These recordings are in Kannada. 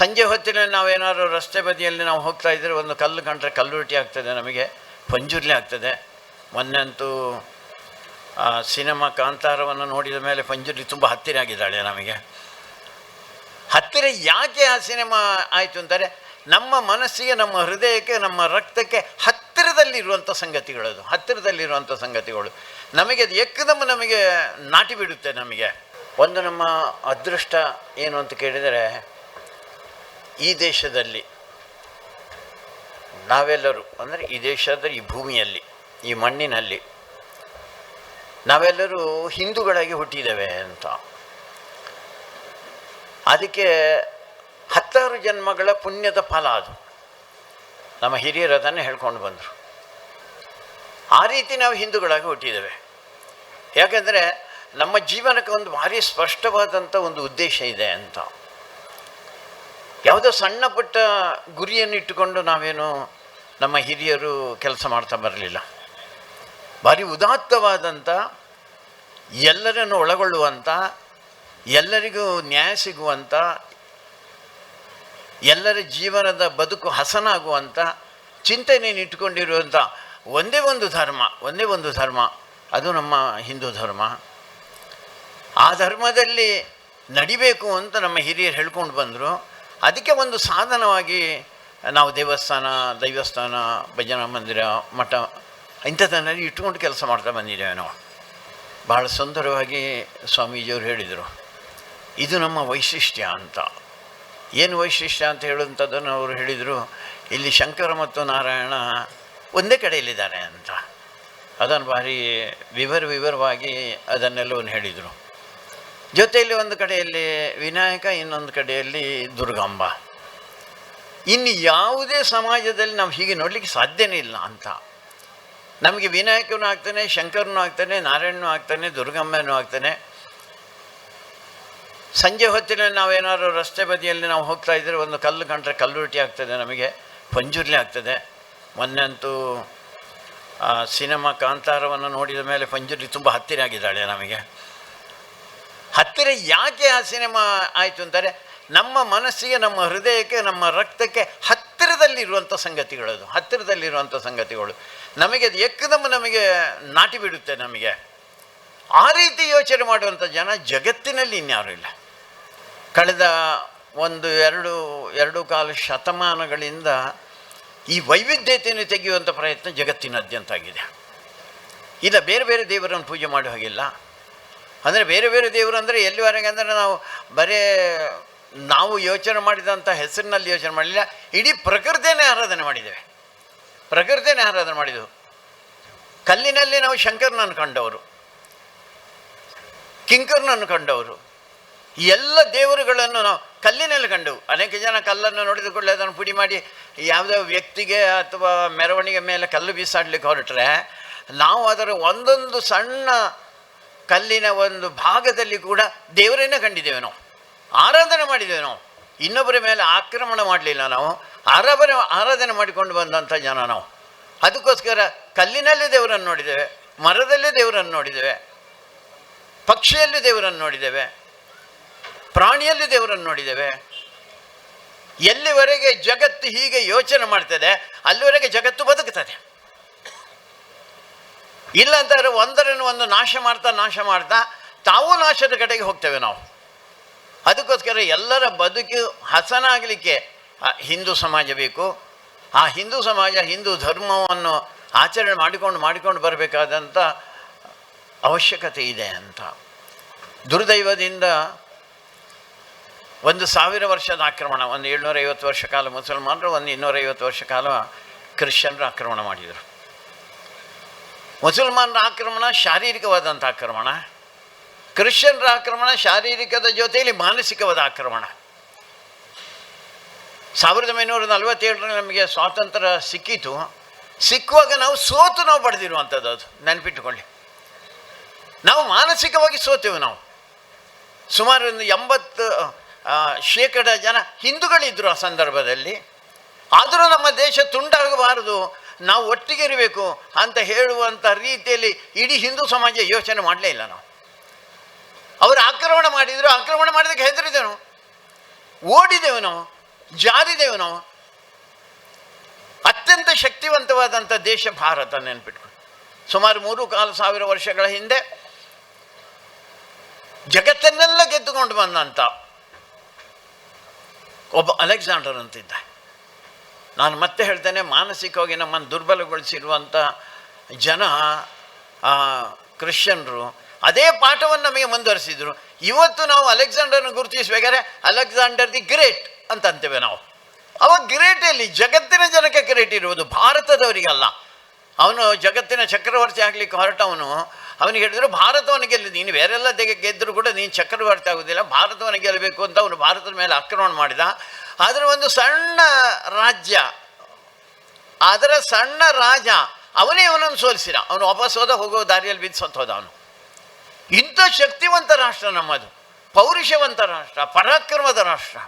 ಸಂಜೆ ಹೊತ್ತಿನಲ್ಲಿ ನಾವೇನಾದ್ರು ರಸ್ತೆ ಬದಿಯಲ್ಲಿ ನಾವು ಹೋಗ್ತಾ ಇದ್ದರೆ ಒಂದು ಕಲ್ಲು ಕಂಡ್ರೆ ಕಲ್ಲುರುಟಿ ಆಗ್ತದೆ ನಮಗೆ, ಪಂಜುರ್ಲಿ ಆಗ್ತದೆ. ಮೊನ್ನೆ ಅಂತೂ ಆ, ಸಿನಿಮಾ ಕಾಂತಾರವನ್ನು ನೋಡಿದ ಮೇಲೆ ಪಂಜುರ್ಲಿ ತುಂಬ ಹತ್ತಿರ ಆಗಿದ್ದಾಳೆ ನಮಗೆ. ಹತ್ತಿರ ಯಾಕೆ ಆ ಸಿನಿಮಾ ಆಯಿತು ಅಂದರೆ, ನಮ್ಮ ಮನಸ್ಸಿಗೆ, ನಮ್ಮ ಹೃದಯಕ್ಕೆ, ನಮ್ಮ ರಕ್ತಕ್ಕೆ ಹತ್ತಿರದಲ್ಲಿರುವಂಥ ಸಂಗತಿಗಳದು ಹತ್ತಿರದಲ್ಲಿರುವಂಥ ಸಂಗತಿಗಳು. ನಮಗೆ ಅದು ಎಕ್ಕದಮ್ಮ ನಮಗೆ ನಾಟಿ ಬಿಡುತ್ತೆ ನಮಗೆ. ಒಂದು ನಮ್ಮ ಅದೃಷ್ಟ ಏನು ಅಂತ ಕೇಳಿದರೆ ಈ ದೇಶದಲ್ಲಿ ನಾವೆಲ್ಲರೂ, ಅಂದರೆ ಈ ದೇಶದ ಈ ಭೂಮಿಯಲ್ಲಿ, ಈ ಮಣ್ಣಿನಲ್ಲಿ ನಾವೆಲ್ಲರೂ ಹಿಂದೂಗಳಾಗಿ ಹುಟ್ಟಿದ್ದೇವೆ ಅಂತ. ಅದಕ್ಕೆ ಹತ್ತಾರು ಜನ್ಮಗಳ ಪುಣ್ಯದ ಫಲ ಅದು. ನಮ್ಮ ಹಿರಿಯರು ಅದನ್ನು ಹೇಳ್ಕೊಂಡು ಬಂದರು. ಆ ರೀತಿ ನಾವು ಹಿಂದೂಗಳಾಗಿ ಹುಟ್ಟಿದ್ದೇವೆ. ಯಾಕೆಂದರೆ ನಮ್ಮ ಜೀವನಕ್ಕೆ ಒಂದು ಭಾರಿ ಸ್ಪಷ್ಟವಾದಂಥ ಒಂದು ಉದ್ದೇಶ ಇದೆ ಅಂತ. ಯಾವುದೋ ಸಣ್ಣ ಪುಟ್ಟ ಗುರಿಯನ್ನು ಇಟ್ಟುಕೊಂಡು ನಾವೇನು ನಮ್ಮ ಹಿರಿಯರು ಕೆಲಸ ಮಾಡ್ತಾ ಬರಲಿಲ್ಲ. ಭಾರಿ ಉದಾತ್ತವಾದಂಥ, ಎಲ್ಲರನ್ನು ಒಳಗೊಳ್ಳುವಂಥ, ಎಲ್ಲರಿಗೂ ನ್ಯಾಯ ಸಿಗುವಂಥ, ಎಲ್ಲರ ಜೀವನದ ಬದುಕು ಹಸನಾಗುವಂಥ, ಚಿಂತನೆಯನ್ನು ಇಟ್ಟುಕೊಂಡಿರುವಂಥ ಒಂದೇ ಒಂದು ಧರ್ಮ, ಒಂದೇ ಒಂದು ಧರ್ಮ, ಅದು ನಮ್ಮ ಹಿಂದೂ ಧರ್ಮ. ಆ ಧರ್ಮದಲ್ಲಿ ನಡಿಬೇಕು ಅಂತ ನಮ್ಮ ಹಿರಿಯರು ಹೇಳ್ಕೊಂಡು ಬಂದರು. ಅದಕ್ಕೆ ಒಂದು ಸಾಧನವಾಗಿ ನಾವು ದೇವಸ್ಥಾನ, ದೈವಸ್ಥಾನ, ಭಜನಾ ಮಂದಿರ, ಮಠ, ಇಂಥದ್ದನ್ನೆಲ್ಲ ಇಟ್ಕೊಂಡು ಕೆಲಸ ಮಾಡ್ತಾ ಬಂದಿದ್ದೇವೆ ನಾವು. ಭಾಳ ಸುಂದರವಾಗಿ ಸ್ವಾಮೀಜಿಯವರು ಹೇಳಿದರು, ಇದು ನಮ್ಮ ವೈಶಿಷ್ಟ್ಯ ಅಂತ. ಏನು ವೈಶಿಷ್ಟ್ಯ ಅಂತ ಹೇಳುವಂಥದ್ದನ್ನು ಅವರು ಹೇಳಿದರು, ಇಲ್ಲಿ ಶಂಕರ ಮತ್ತು ನಾರಾಯಣ ಒಂದೇ ಕಡೆಯಲ್ಲಿದ್ದಾರೆ ಅಂತ. ಅದನ್ನು ಭಾರಿ ವಿವರ ವಿವರವಾಗಿ ಅದನ್ನೆಲ್ಲವನ್ನು ಹೇಳಿದರು. ಜೊತೆಯಲ್ಲಿ ಒಂದು ಕಡೆಯಲ್ಲಿ ವಿನಾಯಕ, ಇನ್ನೊಂದು ಕಡೆಯಲ್ಲಿ ದುರ್ಗಾಂಬ. ಇನ್ನು ಯಾವುದೇ ಸಮಾಜದಲ್ಲಿ ನಾವು ಹೀಗೆ ನೋಡಲಿಕ್ಕೆ ಸಾಧ್ಯನೇ ಇಲ್ಲ ಅಂತ. ನಮಗೆ ವಿನಾಯಕನೂ ಆಗ್ತಾನೆ, ಶಂಕರನೂ ಆಗ್ತಾನೆ, ನಾರಾಯಣನೂ ಆಗ್ತಾನೆ ದುರ್ಗಮ್ಮನೂ ಆಗ್ತಾನೆ. ಸಂಜೆ ಹೊತ್ತಿನಲ್ಲಿ ನಾವೇನಾದ್ರು ರಸ್ತೆ ಬದಿಯಲ್ಲಿ ನಾವು ಹೋಗ್ತಾ ಇದ್ದರೆ ಒಂದು ಕಲ್ಲು ಕಂಡ್ರೆ ಕಲ್ಲುರುಟಿ ಆಗ್ತದೆ ನಮಗೆ, ಪಂಜುರ್ಲಿ ಆಗ್ತದೆ. ಮೊನ್ನೆ ಅಂತೂ ಸಿನಿಮಾ ಕಾಂತಾರವನ್ನು ನೋಡಿದ ಮೇಲೆ ಪಂಜುರ್ಲಿ ತುಂಬ ಹತ್ತಿರ ಆಗಿದ್ದಾಳೆ ನಮಗೆ. ಹತ್ತಿರ ಯಾಕೆ ಆ ಸಿನಿಮಾ ಆಯಿತು ಅಂತಾರೆ ನಮ್ಮ ಮನಸ್ಸಿಗೆ, ನಮ್ಮ ಹೃದಯಕ್ಕೆ, ನಮ್ಮ ರಕ್ತಕ್ಕೆ ಹತ್ತಿರದಲ್ಲಿರುವಂಥ ಸಂಗತಿಗಳದು, ಹತ್ತಿರದಲ್ಲಿರುವಂಥ ಸಂಗತಿಗಳು. ನಮಗೆ ಅದು ಎಕ್ಕದಮ್ಮ ನಮಗೆ ನಾಟಿ ಬಿಡುತ್ತೆ ನಮಗೆ. ಆ ರೀತಿ ಯೋಚನೆ ಮಾಡುವಂಥ ಜನ ಜಗತ್ತಿನಲ್ಲಿ ಇನ್ಯಾರೂ ಇಲ್ಲ. ಕಳೆದ ಒಂದು ಎರಡು ಎರಡು ಕಾಲು ಶತಮಾನಗಳಿಂದ ಈ ವೈವಿಧ್ಯತೆಯನ್ನು ತೆಗೆಯುವಂಥ ಪ್ರಯತ್ನ ಜಗತ್ತಿನಾದ್ಯಂತ ಆಗಿದೆ. ಇಲ್ಲ, ಬೇರೆ ಬೇರೆ ದೇವರನ್ನು ಪೂಜೆ ಮಾಡೋ ಹಾಗಿಲ್ಲ. ಅಂದರೆ ಬೇರೆ ಬೇರೆ ದೇವರು ಅಂದರೆ ಎಲ್ಲಿವರೆಗೆ ಅಂದರೆ ನಾವು ಬರೇ ನಾವು ಯೋಚನೆ ಮಾಡಿದಂಥ ಹೆಸರಿನಲ್ಲಿ ಯೋಚನೆ ಮಾಡಲಿಲ್ಲ. ಇಡೀ ಪ್ರಕೃತಿಯನ್ನೇ ಆರಾಧನೆ ಮಾಡಿದ್ದೇವೆ. ಪ್ರಕೃತಿಯನ್ನೇ ಆರಾಧನೆ ಮಾಡಿದೆವು ಕಲ್ಲಿನಲ್ಲಿ ನಾವು ಶಂಕರನನ್ನು ಕಂಡವರು. ಕಿಂಕರ್ನನ್ನು ಕಂಡವರು. ಎಲ್ಲ ದೇವರುಗಳನ್ನು ನಾವು ಕಲ್ಲಿನಲ್ಲಿ ಕಂಡವು. ಅನೇಕ ಜನ ಕಲ್ಲನ್ನು ನೋಡಿದ ಕೂಡಲೇ ಅದನ್ನು ಪುಡಿ ಮಾಡಿ ಯಾವುದೋ ವ್ಯಕ್ತಿಗೆ ಅಥವಾ ಮೆರವಣಿಗೆ ಮೇಲೆ ಕಲ್ಲು ಬೀಸಾಡಲಿಕ್ಕೆ ಹೊರಟ್ರೆ ನಾವು ಅದರ ಒಂದೊಂದು ಸಣ್ಣ ಕಲ್ಲಿನ ಒಂದು ಭಾಗದಲ್ಲಿ ಕೂಡ ದೇವರನ್ನ ಕಂಡಿದ್ದೇವೆ ನಾವು. ಆರಾಧನೆ ಮಾಡಿದ್ದೇವೆ ನಾವು. ಇನ್ನೊಬ್ಬರ ಮೇಲೆ ಆಕ್ರಮಣ ಮಾಡಲಿಲ್ಲ ನಾವು. ಅರಬರ ಆರಾಧನೆ ಮಾಡಿಕೊಂಡು ಬಂದಂಥ ಜನ ನಾವು. ಅದಕ್ಕೋಸ್ಕರ ಕಲ್ಲಿನಲ್ಲಿ ದೇವರನ್ನು ನೋಡಿದ್ದೇವೆ, ಮರದಲ್ಲಿ ದೇವರನ್ನು ನೋಡಿದ್ದೇವೆ, ಪಕ್ಷಿಯಲ್ಲಿ ದೇವರನ್ನು ನೋಡಿದ್ದೇವೆ, ಪ್ರಾಣಿಯಲ್ಲಿ ದೇವರನ್ನು ನೋಡಿದ್ದೇವೆ. ಎಲ್ಲಿವರೆಗೆ ಜಗತ್ತು ಹೀಗೆ ಯೋಚನೆ ಮಾಡ್ತದೆ, ಅಲ್ಲಿವರೆಗೆ ಜಗತ್ತು ಬದುಕುತ್ತದೆ ಇಲ್ಲ ಒಂದರನ್ನು ಒಂದು ನಾಶ ಮಾಡ್ತಾ ನಾಶ ಮಾಡ್ತಾ, ತಾವು ನಾಶದ ಕಡೆಗೆ ಹೋಗ್ತೇವೆ ನಾವು. ಅದಕ್ಕೋಸ್ಕರ ಎಲ್ಲರ ಬದುಕು ಹಸನಾಗಲಿಕ್ಕೆ ಹಿಂದೂ ಸಮಾಜ ಬೇಕು. ಆ ಹಿಂದೂ ಸಮಾಜ, ಹಿಂದೂ ಧರ್ಮವನ್ನು ಆಚರಣೆ ಮಾಡಿಕೊಂಡು ಮಾಡಿಕೊಂಡು ಬರಬೇಕಾದಂಥ ಅವಶ್ಯಕತೆ ಇದೆ ಅಂತ. ದುರ್ದೈವದಿಂದ ಒಂದು ಸಾವಿರ ವರ್ಷದ ಆಕ್ರಮಣ, ಒಂದು ಏಳ್ನೂರೈವತ್ತು ವರ್ಷ ಕಾಲ ಮುಸಲ್ಮಾನರು, ಒಂದು ಇನ್ನೂರೈವತ್ತು ವರ್ಷ ಕಾಲ ಕ್ರಿಶ್ಚಿಯನ್ರು ಆಕ್ರಮಣ ಮಾಡಿದರು. ಮುಸಲ್ಮಾನರ ಆಕ್ರಮಣ ಶಾರೀರಿಕವಾದಂಥ ಆಕ್ರಮಣ, ಕ್ರಿಶ್ಚಿಯನ್ರ ಆಕ್ರಮಣ ಶಾರೀರಿಕದ ಜೊತೆಯಲ್ಲಿ ಮಾನಸಿಕವಾದ ಆಕ್ರಮಣ. ಸಾವಿರದ ಒಂಬೈನೂರ ನಲವತ್ತೇಳರಲ್ಲಿ ನಮಗೆ ಸ್ವಾತಂತ್ರ್ಯ ಸಿಕ್ಕಿತು. ಸಿಕ್ಕುವಾಗ ನಾವು ಸೋತು ನಾವು ಪಡೆದಿರುವಂಥದ್ದು ಅದು, ನೆನಪಿಟ್ಟುಕೊಳ್ಳಿ. ನಾವು ಮಾನಸಿಕವಾಗಿ ಸೋತೆವು ನಾವು. ಸುಮಾರು ಒಂದು ಎಂಬತ್ತು ಶೇಕಡ ಜನ ಹಿಂದೂಗಳಿದ್ದರು ಆ ಸಂದರ್ಭದಲ್ಲಿ. ಆದರೂ ನಮ್ಮ ದೇಶ ತುಂಡಾಗಬಾರದು. ನಾವು ಒಟ್ಟಿಗೆ ಇರಬೇಕು ಅಂತ ಹೇಳುವಂಥ ರೀತಿಯಲ್ಲಿ ಇಡೀ ಹಿಂದೂ ಸಮಾಜ ಯೋಚನೆ ಮಾಡಲೇ ಇಲ್ಲ ನಾವು. ಅವರು ಆಕ್ರಮಣ ಮಾಡಿದರು, ಆಕ್ರಮಣ ಮಾಡಿದಕ್ಕೆ ಹೆದರಿದೆವು. ಓಡಿದೆವು ನಾವು, ಜಾರಿದೆವು ನಾವು. ಅತ್ಯಂತ ಶಕ್ತಿವಂತವಾದಂಥ ದೇಶ ಭಾರತ ನೆನ್ಪಿಟ್ಕೊಂಡು ಸುಮಾರು ಮೂರು ಕಾಲು ಸಾವಿರ ವರ್ಷಗಳ ಹಿಂದೆ ಜಗತ್ತನ್ನೆಲ್ಲ ಗೆದ್ದುಕೊಂಡು ಬಂದಂಥ ಒಬ್ಬ ಅಲೆಕ್ಸಾಂಡರ್ ಅಂತಿದ್ದ ನಾನು ಮತ್ತೆ ಹೇಳ್ತೇನೆ, ಮಾನಸಿಕವಾಗಿ ನಮ್ಮನ್ನು ದುರ್ಬಲಗೊಳಿಸಿರುವಂಥ ಜನ ಕ್ರಿಶ್ಚಿಯನ್ರು, ಅದೇ ಪಾಠವನ್ನು ನಮಗೆ ಮುಂದುವರಿಸಿದ್ರು. ಇವತ್ತು ನಾವು ಅಲೆಕ್ಸಾಂಡರ್ನ ಗುರುತಿಸಬೇಕಾದ್ರೆ ಅಲೆಕ್ಸಾಂಡರ್ ದಿ ಗ್ರೇಟ್ ಅಂತ ಅಂತೇವೆ ನಾವು. ಅವ ಗ್ರೇಟ್ ಎಲ್ಲಿ? ಜಗತ್ತಿನ ಜನಕ್ಕೆ ಗ್ರೇಟ್ ಇರುವುದು, ಭಾರತದವರಿಗಲ್ಲ. ಅವನು ಜಗತ್ತಿನ ಚಕ್ರವರ್ತಿ ಆಗಲಿಕ್ಕೆ ಹೊರಟವನು. ಅವನಿಗೆ ಹೇಳಿದ್ರು, ಭಾರತವನ್ನು ಗೆಲ್ಲಿ, ನೀನು ಬೇರೆಲ್ಲ ತೆಗೆ ಗೆದ್ದರೂ ಕೂಡ ನೀನು ಚಕ್ರವರ್ತಿ ಆಗೋದಿಲ್ಲ ಭಾರತವನ್ನು ಗೆಲ್ಲಬೇಕು ಅಂತ ಅವನು ಭಾರತದ ಮೇಲೆ ಆಕ್ರಮಣ ಮಾಡಿದ. ಆದರೆ ಒಂದು ಸಣ್ಣ ರಾಜ್ಯ ಅದರ ಸಣ್ಣ ರಾಜ, ಅವನೇ ಅವನನ್ನು ಸೋಲಿಸಿದ. ಅವನು ವಾಪಸ್ ಹೋದ ಹೋಗೋ ದಾರಿಯಲ್ಲಿ ಬಿದ್ದು ಹೋದ ಅವನು. ಇಂಥ ಶಕ್ತಿವಂತ ರಾಷ್ಟ್ರ ನಮ್ಮದು. ಪೌರುಷವಂತ ರಾಷ್ಟ್ರ, ಪರಾಕ್ರಮದ ರಾಷ್ಟ್ರ.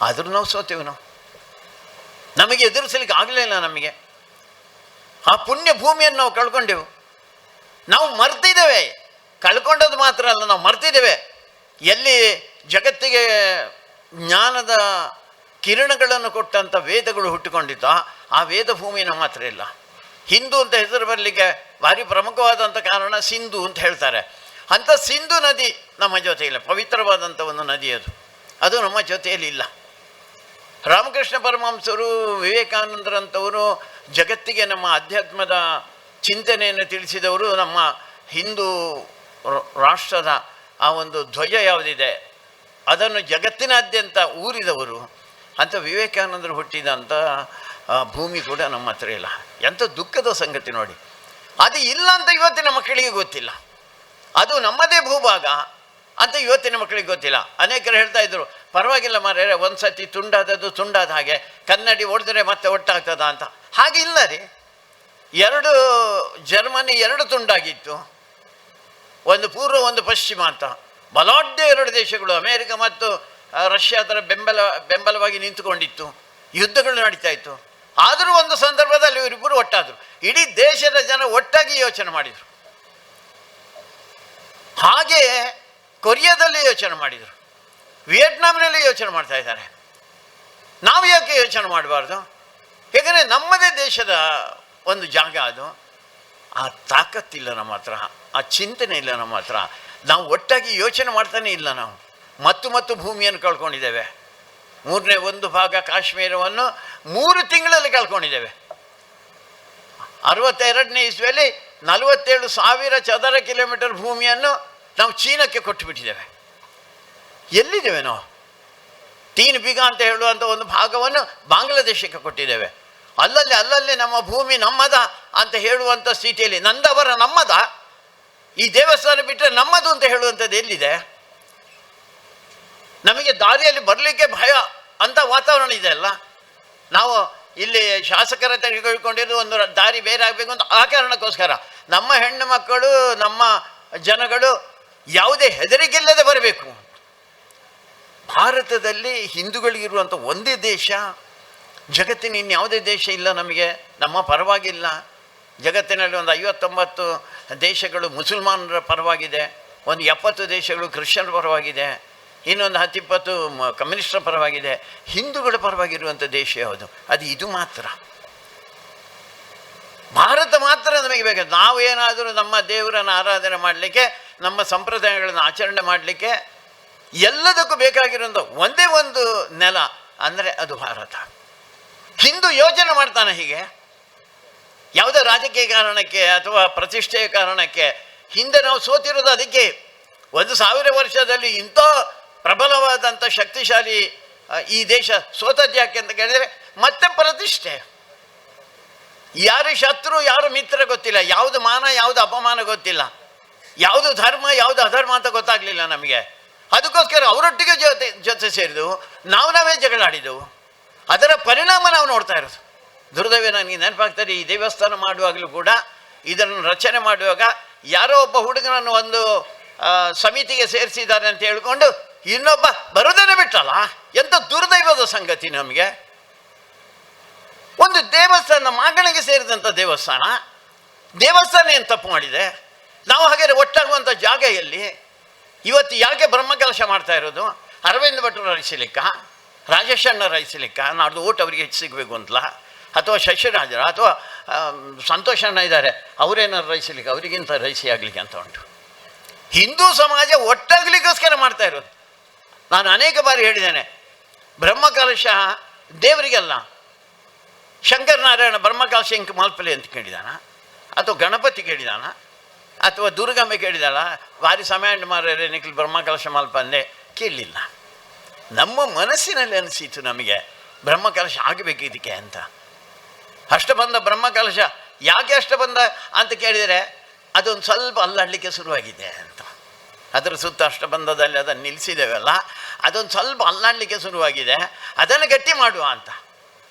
ಆದರೂ ನಾವು ಸೋತೇವೆ ನಾವು. ನಮಗೆ ಎದುರಿಸಲಿಕ್ಕೆ ಆಗಲಿಲ್ಲ ನಮಗೆ. ಆ ಪುಣ್ಯ ಭೂಮಿಯನ್ನು ನಾವು ಕಳ್ಕೊಂಡೆವು. ನಾವು ಮರ್ತಿದ್ದೇವೆ. ಕಳ್ಕೊಂಡದ್ದು ಮಾತ್ರ ಅಲ್ಲ, ನಾವು ಮರ್ತಿದ್ದೇವೆ. ಎಲ್ಲಿ ಜಗತ್ತಿಗೆ ಜ್ಞಾನದ ಕಿರಣಗಳನ್ನು ಕೊಟ್ಟಂಥ ವೇದಗಳು ಹುಟ್ಟಿಕೊಂಡಿದ್ದ, ಆ ವೇದ ಭೂಮಿನ ಮಾತ್ರ ಇಲ್ಲ. ಹಿಂದೂ ಅಂತ ಹೆಸರು ಬರಲಿಕ್ಕೆ ಭಾರಿ ಪ್ರಮುಖವಾದಂಥ ಕಾರಣ ಸಿಂಧು ಅಂತ ಹೇಳ್ತಾರೆ. ಅಂಥ ಸಿಂಧು ನದಿ ನಮ್ಮ ಜೊತೆಯಲ್ಲಿ ಪವಿತ್ರವಾದಂಥ ಒಂದು ನದಿ ಅದು. ಅದು ನಮ್ಮ ಜೊತೆಯಲ್ಲಿ ಇಲ್ಲ. ರಾಮಕೃಷ್ಣ ಪರಮಹಂಸರು, ವಿವೇಕಾನಂದರಂಥವರು, ಜಗತ್ತಿಗೆ ನಮ್ಮ ಅಧ್ಯಾತ್ಮದ ಚಿಂತನೆಯನ್ನು ತಿಳಿಸಿದವರು ನಮ್ಮ ಹಿಂದೂ ರಾಷ್ಟ್ರದ ಆ ಒಂದು ಧ್ವಜ ಯಾವುದಿದೆ ಅದನ್ನು ಜಗತ್ತಿನಾದ್ಯಂತ ಊರಿದವರು ಅಂಥ ವಿವೇಕಾನಂದರು ಹುಟ್ಟಿದಂಥ ಭೂಮಿ ಕೂಡ ನಮ್ಮ ಹತ್ರ ಇಲ್ಲ. ಎಂಥ ದುಃಖದ ಸಂಗತಿ ನೋಡಿ. ಅದು ಇಲ್ಲ ಅಂತ ಇವತ್ತಿನ ಮಕ್ಕಳಿಗೆ ಗೊತ್ತಿಲ್ಲ. ಅದು ನಮ್ಮದೇ ಭೂಭಾಗ ಅಂತ ಇವತ್ತಿನ ಮಕ್ಕಳಿಗೆ ಗೊತ್ತಿಲ್ಲ. ಅನೇಕರು ಹೇಳ್ತಾ ಇದ್ರು, ಪರವಾಗಿಲ್ಲ ಮಾರ್ಯಾರೆ ಒಂದು ಸತಿ ತುಂಡಾದದ್ದು ತುಂಡಾದ ಹಾಗೆ, ಕನ್ನಡಿ ಹೊಡೆದ್ರೆ ಮತ್ತೆ ಒಟ್ಟಾಗ್ತದ ಅಂತ. ಹಾಗೆ ಇಲ್ಲ ರೀ. ಎರಡು ಜರ್ಮನಿ ಎರಡು ತುಂಡಾಗಿತ್ತು. ಒಂದು ಪೂರ್ವ, ಒಂದು ಪಶ್ಚಿಮ ಅಂತ. ಬಲಾಢ್ಯ ಎರಡು ದೇಶಗಳು, ಅಮೇರಿಕ ಮತ್ತು ರಷ್ಯಾ ಅದರ ಬೆಂಬಲ, ಬೆಂಬಲವಾಗಿ ನಿಂತುಕೊಂಡಿತ್ತು. ಯುದ್ಧಗಳು ನಡೀತಾ ಇತ್ತು. ಆದರೂ ಒಂದು ಸಂದರ್ಭದಲ್ಲಿ ಇವರಿಬ್ಬರು ಒಟ್ಟಾದರು. ಇಡೀ ದೇಶದ ಜನ ಒಟ್ಟಾಗಿ ಯೋಚನೆ ಮಾಡಿದರು. ಹಾಗೆ ಕೊರಿಯಾದಲ್ಲಿ ಯೋಚನೆ ಮಾಡಿದರು. ವಿಯೆಟ್ನಾಂನಲ್ಲಿ ಯೋಚನೆ ಮಾಡ್ತಾ ಇದ್ದಾರೆ. ನಾವು ಯಾಕೆ ಯೋಚನೆ ಮಾಡಬಾರ್ದು? ಏಕೆಂದರೆ ನಮ್ಮದೇ ದೇಶದ ಒಂದು ಜಾಗ ಅದು. ಆ ತಾಕತ್ತಿಲ್ಲ ನಮ್ಮ ಹತ್ರ, ಆ ಚಿಂತನೆ ಇಲ್ಲ ನಮ್ಮ ಹತ್ರ. ನಾವು ಒಟ್ಟಾಗಿ ಯೋಚನೆ ಮಾಡ್ತಾನೆ ಇಲ್ಲ ನಾವು. ಮತ್ತು ಮತ್ತು ಭೂಮಿಯನ್ನು ಕಳ್ಕೊಂಡಿದ್ದೇವೆ. ಮೂರನೇ ಒಂದು ಭಾಗ ಕಾಶ್ಮೀರವನ್ನು ಮೂರು ತಿಂಗಳಲ್ಲಿ ಕಳ್ಕೊಂಡಿದ್ದೇವೆ. ಅರವತ್ತೆರಡನೇ ಇಸ್ವಿಯಲ್ಲಿ ನಲವತ್ತೇಳು ಸಾವಿರ ಚದರ ಕಿಲೋಮೀಟರ್ ಭೂಮಿಯನ್ನು ನಾವು ಚೀನಕ್ಕೆ ಕೊಟ್ಟುಬಿಟ್ಟಿದ್ದೇವೆ. ಎಲ್ಲಿದ್ದೇವೆ ನಾವು? ತೀನ್ ಬಿಗ ಅಂತ ಹೇಳುವಂಥ ಒಂದು ಭಾಗವನ್ನು ಬಾಂಗ್ಲಾದೇಶಕ್ಕೆ ಕೊಟ್ಟಿದ್ದೇವೆ. ಅಲ್ಲಲ್ಲಿ ಅಲ್ಲಲ್ಲಿ ನಮ್ಮ ಭೂಮಿ ನಮ್ಮದ ಅಂತ ಹೇಳುವಂಥ ಸ್ಥಿತಿಯಲ್ಲಿ ನಂದವರ ನಮ್ಮದ ಈ ದೇವಸ್ಥಾನ ಬಿಟ್ಟರೆ ನಮ್ಮದು ಅಂತ ಹೇಳುವಂಥದ್ದು ಎಲ್ಲಿದೆ? ನಮಗೆ ದಾರಿಯಲ್ಲಿ ಬರಲಿಕ್ಕೆ ಭಯ ಅಂತ ವಾತಾವರಣ ಇದೆ ಅಲ್ಲ? ನಾವು ಇಲ್ಲಿ ಶಾಸಕರ ತೆಗೆದುಕೊಂಡಿದ್ದು ಒಂದು ದಾರಿ ಬೇರೆ ಆಗಬೇಕು ಅಂತ ಆ ಕಾರಣಕ್ಕೋಸ್ಕರ. ನಮ್ಮ ಹೆಣ್ಣು ಮಕ್ಕಳು, ನಮ್ಮ ಜನಗಳು ಯಾವುದೇ ಹೆದರಿಕೆಲ್ಲದೆ ಬರಬೇಕು. ಭಾರತದಲ್ಲಿ ಹಿಂದೂಗಳಿಗಿರುವಂಥ ಒಂದೇ ದೇಶ, ಜಗತ್ತಿನ ಇನ್ಯಾವುದೇ ದೇಶ ಇಲ್ಲ ನಮಗೆ. ನಮ್ಮ ಪರವಾಗಿಲ್ಲ. ಜಗತ್ತಿನಲ್ಲಿ ಒಂದು ಐವತ್ತೊಂಬತ್ತು ದೇಶಗಳು ಮುಸಲ್ಮಾನರ ಪರವಾಗಿದೆ, ಒಂದು ಎಪ್ಪತ್ತು ದೇಶಗಳು ಕ್ರಿಶ್ಚಿಯನ್ ಪರವಾಗಿದೆ, ಇನ್ನೊಂದು ಹತ್ತಿಪ್ಪತ್ತು ಕಮ್ಯುನಿಸ್ಟರ ಪರವಾಗಿದೆ, ಹಿಂದೂಗಳ ಪರವಾಗಿರುವಂಥ ದೇಶ ಯಾವುದು? ಅದು ಇದು ಮಾತ್ರ. ಭಾರತ ಮಾತ್ರ ನಮಗೆ ಬೇಕು. ನಾವು ಏನಾದರೂ ನಮ್ಮ ದೇವರನ್ನು ಆರಾಧನೆ ಮಾಡಲಿಕ್ಕೆ, ನಮ್ಮ ಸಂಪ್ರದಾಯಗಳನ್ನು ಆಚರಣೆ ಮಾಡಲಿಕ್ಕೆ ಎಲ್ಲದಕ್ಕೂ ಬೇಕಾಗಿರುವಂಥ ಒಂದೇ ಒಂದು ನೆಲ ಅಂದರೆ ಅದು ಭಾರತ. ಹಿಂದೂ ಯೋಚನೆ ಮಾಡ್ತಾನೆ ಹೀಗೆ. ಯಾವುದೇ ರಾಜಕೀಯ ಕಾರಣಕ್ಕೆ ಅಥವಾ ಪ್ರತಿಷ್ಠೆಯ ಕಾರಣಕ್ಕೆ ಹಿಂದೆ ನಾವು ಸೋತಿರೋದು ಅದಕ್ಕೆ. ಒಂದು ಸಾವಿರ ವರ್ಷದಲ್ಲಿ ಇಂಥ ಪ್ರಬಲವಾದಂಥ ಶಕ್ತಿಶಾಲಿ ಈ ದೇಶ ಸೋತದ್ದು ಯಾಕೆ ಅಂತ ಕೇಳಿದರೆ ಮತ್ತೆ ಪ್ರತಿಷ್ಠೆ. ಯಾರು ಶತ್ರು, ಯಾರು ಮಿತ್ರ ಗೊತ್ತಿಲ್ಲ. ಯಾವುದು ಮಾನ, ಯಾವುದು ಅಪಮಾನ ಗೊತ್ತಿಲ್ಲ. ಯಾವುದು ಧರ್ಮ, ಯಾವುದು ಅಧರ್ಮ ಅಂತ ಗೊತ್ತಾಗಲಿಲ್ಲ ನಮಗೆ. ಅದಕ್ಕೋಸ್ಕರ ಅವರೊಟ್ಟಿಗೆ ಜೊತೆ ಜೊತೆ ಸೇರಿದೆವು. ನಾವು ನಾವೇ ಜಗಳಾಡಿದೆವು. ಅದರ ಪರಿಣಾಮ ನಾವು ನೋಡ್ತಾ ಇರೋದು. ದುರ್ದೈವ ನನಗೆ ನೆನಪಾಗ್ತದೆ, ಈ ದೇವಸ್ಥಾನ ಮಾಡುವಾಗಲೂ ಕೂಡ ಇದನ್ನು ರಚನೆ ಮಾಡುವಾಗ ಯಾರೋ ಒಬ್ಬ ಹುಡುಗನನ್ನು ಒಂದು ಸಮಿತಿಗೆ ಸೇರಿಸಿದ್ದಾರೆ ಅಂತ ಹೇಳಿಕೊಂಡು ಇನ್ನೊಬ್ಬ ಬರೋದೇನೆ ಬಿಟ್ಟಲ್ಲ ಎಂಥ ದುರ್ದೈವದ ಸಂಗತಿ ನಮಗೆ? ಒಂದು ದೇವಸ್ಥಾನ ಮಾಗಣಿಗೆ ಸೇರಿದಂಥ ದೇವಸ್ಥಾನ ದೇವಸ್ಥಾನ ಏನು ತಪ್ಪು ಮಾಡಿದೆ? ನಾವು ಹಾಗೆ ಒಟ್ಟಾಗುವಂಥ ಜಾಗ ಎಲ್ಲಿ? ಇವತ್ತು ಯಾಕೆ ಬ್ರಹ್ಮಕಲಶ ಮಾಡ್ತಾ ಇರೋದು? ಅರವಿಂದ ಭಟ್ರು ರಚಿಸಲಿಕ್ಕ ರಾಜೇಶಣ್ಣ ರೈಸಲಿಕ್ಕ ನಾಡ್ದು ಓಟ್ ಅವರಿಗೆ ಹೆಚ್ಚು ಸಿಗಬೇಕು ಅಂತಲ ಅಥವಾ ಶಶಿರಾಜರು ಅಥವಾ ಸಂತೋಷಣ್ಣ ಇದ್ದಾರೆ ಅವರೇನಾರು ರೈಸಲಿಕ್ಕೆ, ಅವರಿಗಿಂತ ರೈಸಿ ಆಗಲಿಕ್ಕೆ ಅಂತ ಉಂಟು. ಹಿಂದೂ ಸಮಾಜ ಒಟ್ಟಾಗಲಿಕ್ಕೋಸ್ಕರ ಮಾಡ್ತಾ ಇರೋದು. ನಾನು ಅನೇಕ ಬಾರಿ ಹೇಳಿದ್ದೇನೆ ಬ್ರಹ್ಮಕಲಶ ದೇವರಿಗೆಲ್ಲ ಶಂಕರನಾರಾಯಣ ಬ್ರಹ್ಮಕಲಶ ಇಂಕ್ ಮಾಲ್ಪಲೆ ಅಂತ ಕೇಳಿದಾನ, ಅಥವಾ ಗಣಪತಿ ಕೇಳಿದಾನ, ಅಥವಾ ದುರ್ಗಮ್ಮ ಕೇಳಿದಾಳ, ವಾರಿ ಸಮಯ ಮಾರೇ ನಿಖಿಲ್ ಬ್ರಹ್ಮಕಲಶ ಮಾಲ್ಪ ಅಂದೆ ಕೇಳಲಿಲ್ಲ ನಮ್ಮ ಮನಸ್ಸಿನಲ್ಲಿ ಅನಿಸಿತು ನಮಗೆ ಬ್ರಹ್ಮಕಲಶ ಆಗಬೇಕು ಇದಕ್ಕೆ ಅಂತ. ಅಷ್ಟಬಂಧ ಬ್ರಹ್ಮಕಲಶ ಯಾಕೆ ಅಷ್ಟಬಂಧ ಅಂತ ಕೇಳಿದರೆ, ಅದೊಂದು ಸ್ವಲ್ಪ ಅಲ್ಲಾಡಲಿಕ್ಕೆ ಶುರುವಾಗಿದೆ ಅಂತ. ಅದರ ಸುತ್ತ ಅಷ್ಟಬಂಧದಲ್ಲಿ ಅದನ್ನು ನಿಲ್ಲಿಸಿದ್ದೇವಲ್ಲ ಅದೊಂದು ಸ್ವಲ್ಪ ಅಲ್ಲಾಡಲಿಕ್ಕೆ ಶುರುವಾಗಿದೆ, ಅದನ್ನು ಗಟ್ಟಿ ಮಾಡುವ ಅಂತ.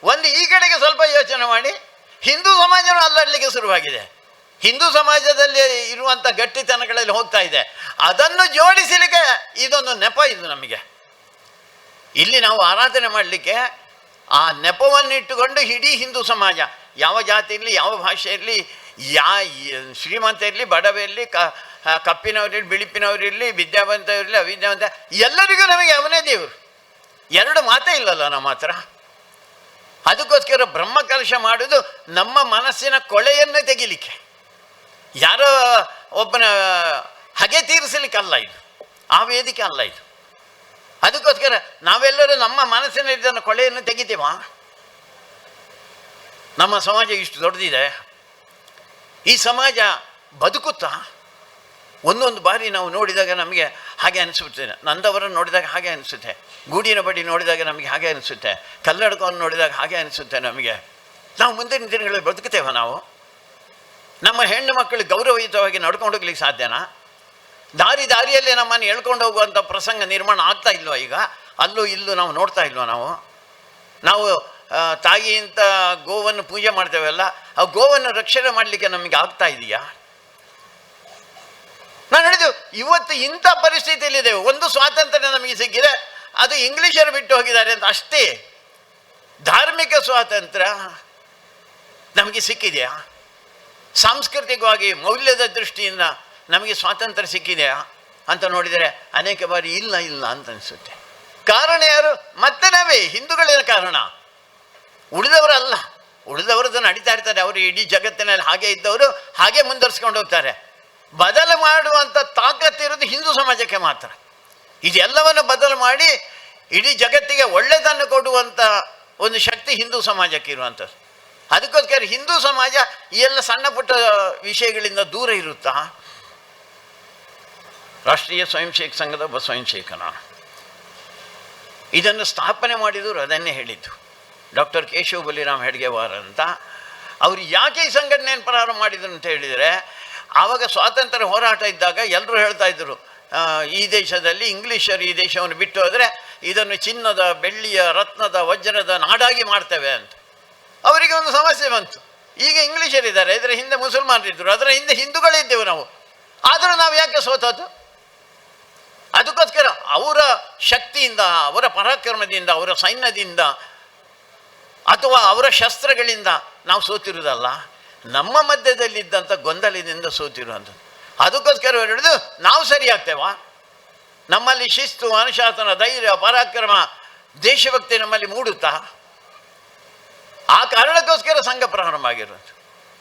ಒಂದು ಈ ಕಡೆಗೆ ಸ್ವಲ್ಪ ಯೋಚನೆ ಮಾಡಿ, ಹಿಂದೂ ಸಮಾಜನೂ ಅಲ್ಲಾಡಲಿಕ್ಕೆ ಶುರುವಾಗಿದೆ. ಹಿಂದೂ ಸಮಾಜದಲ್ಲಿ ಇರುವಂಥ ಗಟ್ಟಿತನಗಳಲ್ಲಿ ಹೋಗ್ತಾ ಇದೆ. ಅದನ್ನು ಜೋಡಿಸಲಿಕ್ಕೆ ಇದೊಂದು ನೆಪ ಇದು ನಮಗೆ. ಇಲ್ಲಿ ನಾವು ಆರಾಧನೆ ಮಾಡಲಿಕ್ಕೆ ಆ ನೆಪವನ್ನಿಟ್ಟುಕೊಂಡು ಇಡೀ ಹಿಂದೂ ಸಮಾಜ, ಯಾವ ಜಾತಿ ಇರಲಿ, ಯಾವ ಭಾಷೆ ಇರಲಿ, ಯಾ ಶ್ರೀಮಂತ ಇರಲಿ, ಬಡವ ಇರಲಿ, ಕ ಕಪ್ಪಿನವರಿರಲಿ ಬಿಳಿಪಿನವರಿರಲಿ ವಿದ್ಯಾವಂತ ಇರಲಿ, ಅವಿದ್ಯಾವಂತ, ಎಲ್ಲರಿಗೂ ನಮಗೆ ಅವನೇ ದೇವರು. ಎರಡು ಮಾತೇ ಇಲ್ಲಲ್ಲ ನಮ್ಮ ಹತ್ರ. ಅದಕ್ಕೋಸ್ಕರ ಬ್ರಹ್ಮಕಲಶ ಮಾಡೋದು ನಮ್ಮ ಮನಸ್ಸಿನ ಕೊಳೆಯನ್ನು ತೆಗಿಲಿಕ್ಕೆ. ಯಾರೋ ಒಬ್ಬನ, ಹಗೆ ತೀರಿಸಲಿಕ್ಕಲ್ಲ ಇದು. ಆ ವೇದಿಕೆ ಅಲ್ಲ ಇದು. ಅದಕ್ಕೋಸ್ಕರ ನಾವೆಲ್ಲರೂ ನಮ್ಮ ಮನಸ್ಸಿನಲ್ಲಿದ್ದ ಕೊಳೆಯನ್ನು ತೆಗಿತೀವ? ನಮ್ಮ ಸಮಾಜ ಇಷ್ಟು ದೊಡ್ಡದಿದೆ. ಈ ಸಮಾಜ ಬದುಕುತ್ತಾ? ಒಂದೊಂದು ಬಾರಿ ನಾವು ನೋಡಿದಾಗ ನಮಗೆ ಹಾಗೆ ಅನಿಸುತ್ತೆ. ನಂದವರನ್ನು ನೋಡಿದಾಗ ಹಾಗೆ ಅನಿಸುತ್ತೆ. ಗೂಡಿನ ಬಡಿ ನೋಡಿದಾಗ ನಮಗೆ ಹಾಗೆ ಅನಿಸುತ್ತೆ. ಕಲ್ಲಡಕವನ್ನು ನೋಡಿದಾಗ ಹಾಗೆ ಅನಿಸುತ್ತೆ ನಮಗೆ. ನಾವು ಮುಂದಿನ ದಿನಗಳಲ್ಲಿ ಬದುಕುತ್ತೇವ ನಾವು? ನಮ್ಮ ಹೆಣ್ಣು ಮಕ್ಕಳು ಗೌರವಯುತವಾಗಿ ನಡ್ಕೊಂಡು ಹೋಗ್ಲಿಕ್ಕೆ ಸಾಧ್ಯನಾ? ದಾರಿ ದಾರಿಯಲ್ಲೇ ನಮ್ಮನ್ನು ಎಳ್ಕೊಂಡು ಹೋಗುವಂಥ ಪ್ರಸಂಗ ನಿರ್ಮಾಣ ಆಗ್ತಾ ಇಲ್ವಾ ಈಗ? ಅಲ್ಲೂ ಇಲ್ಲೂ ನಾವು ನೋಡ್ತಾ ಇಲ್ವಾ ನಾವು? ನಾವು ತಾಯಿ ಗೋವನ್ನು ಪೂಜೆ ಮಾಡ್ತೇವಲ್ಲ ಆ ಗೋವನ್ನು ರಕ್ಷಣೆ ಮಾಡಲಿಕ್ಕೆ ನಮಗೆ ಆಗ್ತಾ ಇದೆಯಾ? ನಾನು ಹೇಳಿದ್ದು, ಇವತ್ತು ಇಂಥ ಪರಿಸ್ಥಿತಿಯಲ್ಲಿದ್ದೇವೆ ಒಂದು ಸ್ವಾತಂತ್ರ್ಯ ನಮಗೆ ಸಿಕ್ಕಿದೆ, ಅದು ಇಂಗ್ಲೀಷರು ಬಿಟ್ಟು ಹೋಗಿದ್ದಾರೆ ಅಂತ ಅಷ್ಟೇ. ಧಾರ್ಮಿಕ ಸ್ವಾತಂತ್ರ್ಯ ನಮಗೆ ಸಿಕ್ಕಿದೆಯಾ? ಸಾಂಸ್ಕೃತಿಕವಾಗಿ, ಮೌಲ್ಯದ ದೃಷ್ಟಿಯಿಂದ ನಮಗೆ ಸ್ವಾತಂತ್ರ್ಯ ಸಿಕ್ಕಿದೆಯಾ ಅಂತ ನೋಡಿದರೆ ಅನೇಕ ಬಾರಿ ಇಲ್ಲ ಇಲ್ಲ ಅಂತ ಅನಿಸುತ್ತೆ. ಕಾರಣ ಯಾರು? ಮತ್ತೆ ನಾವೇ. ಹಿಂದೂಗಳೇ ಕಾರಣ? ಉಳಿದವರಲ್ಲ. ಉಳಿದವರದ್ದು ನಡೀತಾ ಇರ್ತಾರೆ ಅವರು ಇಡೀ ಜಗತ್ತಿನಲ್ಲಿ ಹಾಗೆ ಇದ್ದವರು ಹಾಗೆ ಮುಂದುವರಿಸ್ಕೊಂಡು ಹೋಗ್ತಾರೆ. ಬದಲು ಮಾಡುವಂಥ ತಾಕತ್ತಿರೋದು ಹಿಂದೂ ಸಮಾಜಕ್ಕೆ ಮಾತ್ರ. ಇದೆಲ್ಲವನ್ನು ಬದಲು ಮಾಡಿ ಇಡೀ ಜಗತ್ತಿಗೆ ಒಳ್ಳೆಯದನ್ನು ಕೊಡುವಂಥ ಒಂದು ಶಕ್ತಿ ಹಿಂದೂ ಸಮಾಜಕ್ಕೆ ಇರುವಂಥದ್ದು. ಅದಕ್ಕೋಸ್ಕರ ಹಿಂದೂ ಸಮಾಜ ಈ ಎಲ್ಲ ಸಣ್ಣ ಪುಟ್ಟ ವಿಷಯಗಳಿಂದ ದೂರ ಇರುತ್ತಾ? ರಾಷ್ಟ್ರೀಯ ಸ್ವಯಂ ಸೇವಕ ಸಂಘದ ಒಬ್ಬ ಸ್ವಯಂ ಸೇವಕ ನಾನು ಇದನ್ನು ಸ್ಥಾಪನೆ ಮಾಡಿದವರು ಅದನ್ನೇ ಹೇಳಿದ್ದು. ಡಾಕ್ಟರ್ ಕೇಶವ ಬಲಿರಾಮ್ ಹೆಡ್ಗೆವಾರ ಅಂತ. ಅವರು ಯಾಕೆ ಈ ಸಂಘಟನೆಯನ್ನು ಪ್ರಾರಂಭ ಮಾಡಿದರು ಅಂತ ಹೇಳಿದರೆ, ಆವಾಗ ಸ್ವಾತಂತ್ರ್ಯ ಹೋರಾಟ ಇದ್ದಾಗ ಎಲ್ಲರೂ ಹೇಳ್ತಾ ಇದ್ದರು ಈ ದೇಶದಲ್ಲಿ ಇಂಗ್ಲೀಷರು ಈ ದೇಶವನ್ನು ಬಿಟ್ಟು ಹೋದರೆ ಇದನ್ನು ಚಿನ್ನದ, ಬೆಳ್ಳಿಯ, ರತ್ನದ, ವಜ್ರದ ನಾಡಾಗಿ ಮಾಡ್ತೇವೆ ಅಂತ. ಅವರಿಗೆ ಒಂದು ಸಮಸ್ಯೆ ಬಂತು. ಈಗ ಇಂಗ್ಲೀಷರಿದ್ದಾರೆ, ಇದರ ಹಿಂದೆ ಮುಸಲ್ಮಾನರಿದ್ದರು ಅದರ ಹಿಂದೆ ಹಿಂದೂಗಳಿದ್ದೆವು ನಾವು. ಆದರೂ ನಾವು ಯಾಕೆ ಸೋತದ್ದು? ಅದಕ್ಕೋಸ್ಕರ ಅವರ ಶಕ್ತಿಯಿಂದ, ಅವರ ಪರಾಕ್ರಮದಿಂದ, ಅವರ ಸೈನ್ಯದಿಂದ ಅಥವಾ ಅವರ ಶಸ್ತ್ರಗಳಿಂದ ನಾವು ಸೋತಿರುವುದಲ್ಲ, ನಮ್ಮ ಮಧ್ಯದಲ್ಲಿದ್ದಂಥ ಗೊಂದಲದಿಂದ ಸೋತಿರುವಂಥದ್ದು. ಅದಕ್ಕೋಸ್ಕರ ಹಿಡಿದು ನಾವು ಸರಿಯಾಗ್ತೇವಾ ನಮ್ಮಲ್ಲಿ ಶಿಸ್ತು, ಅನುಶಾಸನ, ಧೈರ್ಯ, ಪರಾಕ್ರಮ, ದೇಶಭಕ್ತಿ ನಮ್ಮಲ್ಲಿ ಮೂಡುತ್ತಾ? ಆ ಕಾರಣಕ್ಕೋಸ್ಕರ ಸಂಘ ಪ್ರಾರಂಭ ಆಗಿರೋದು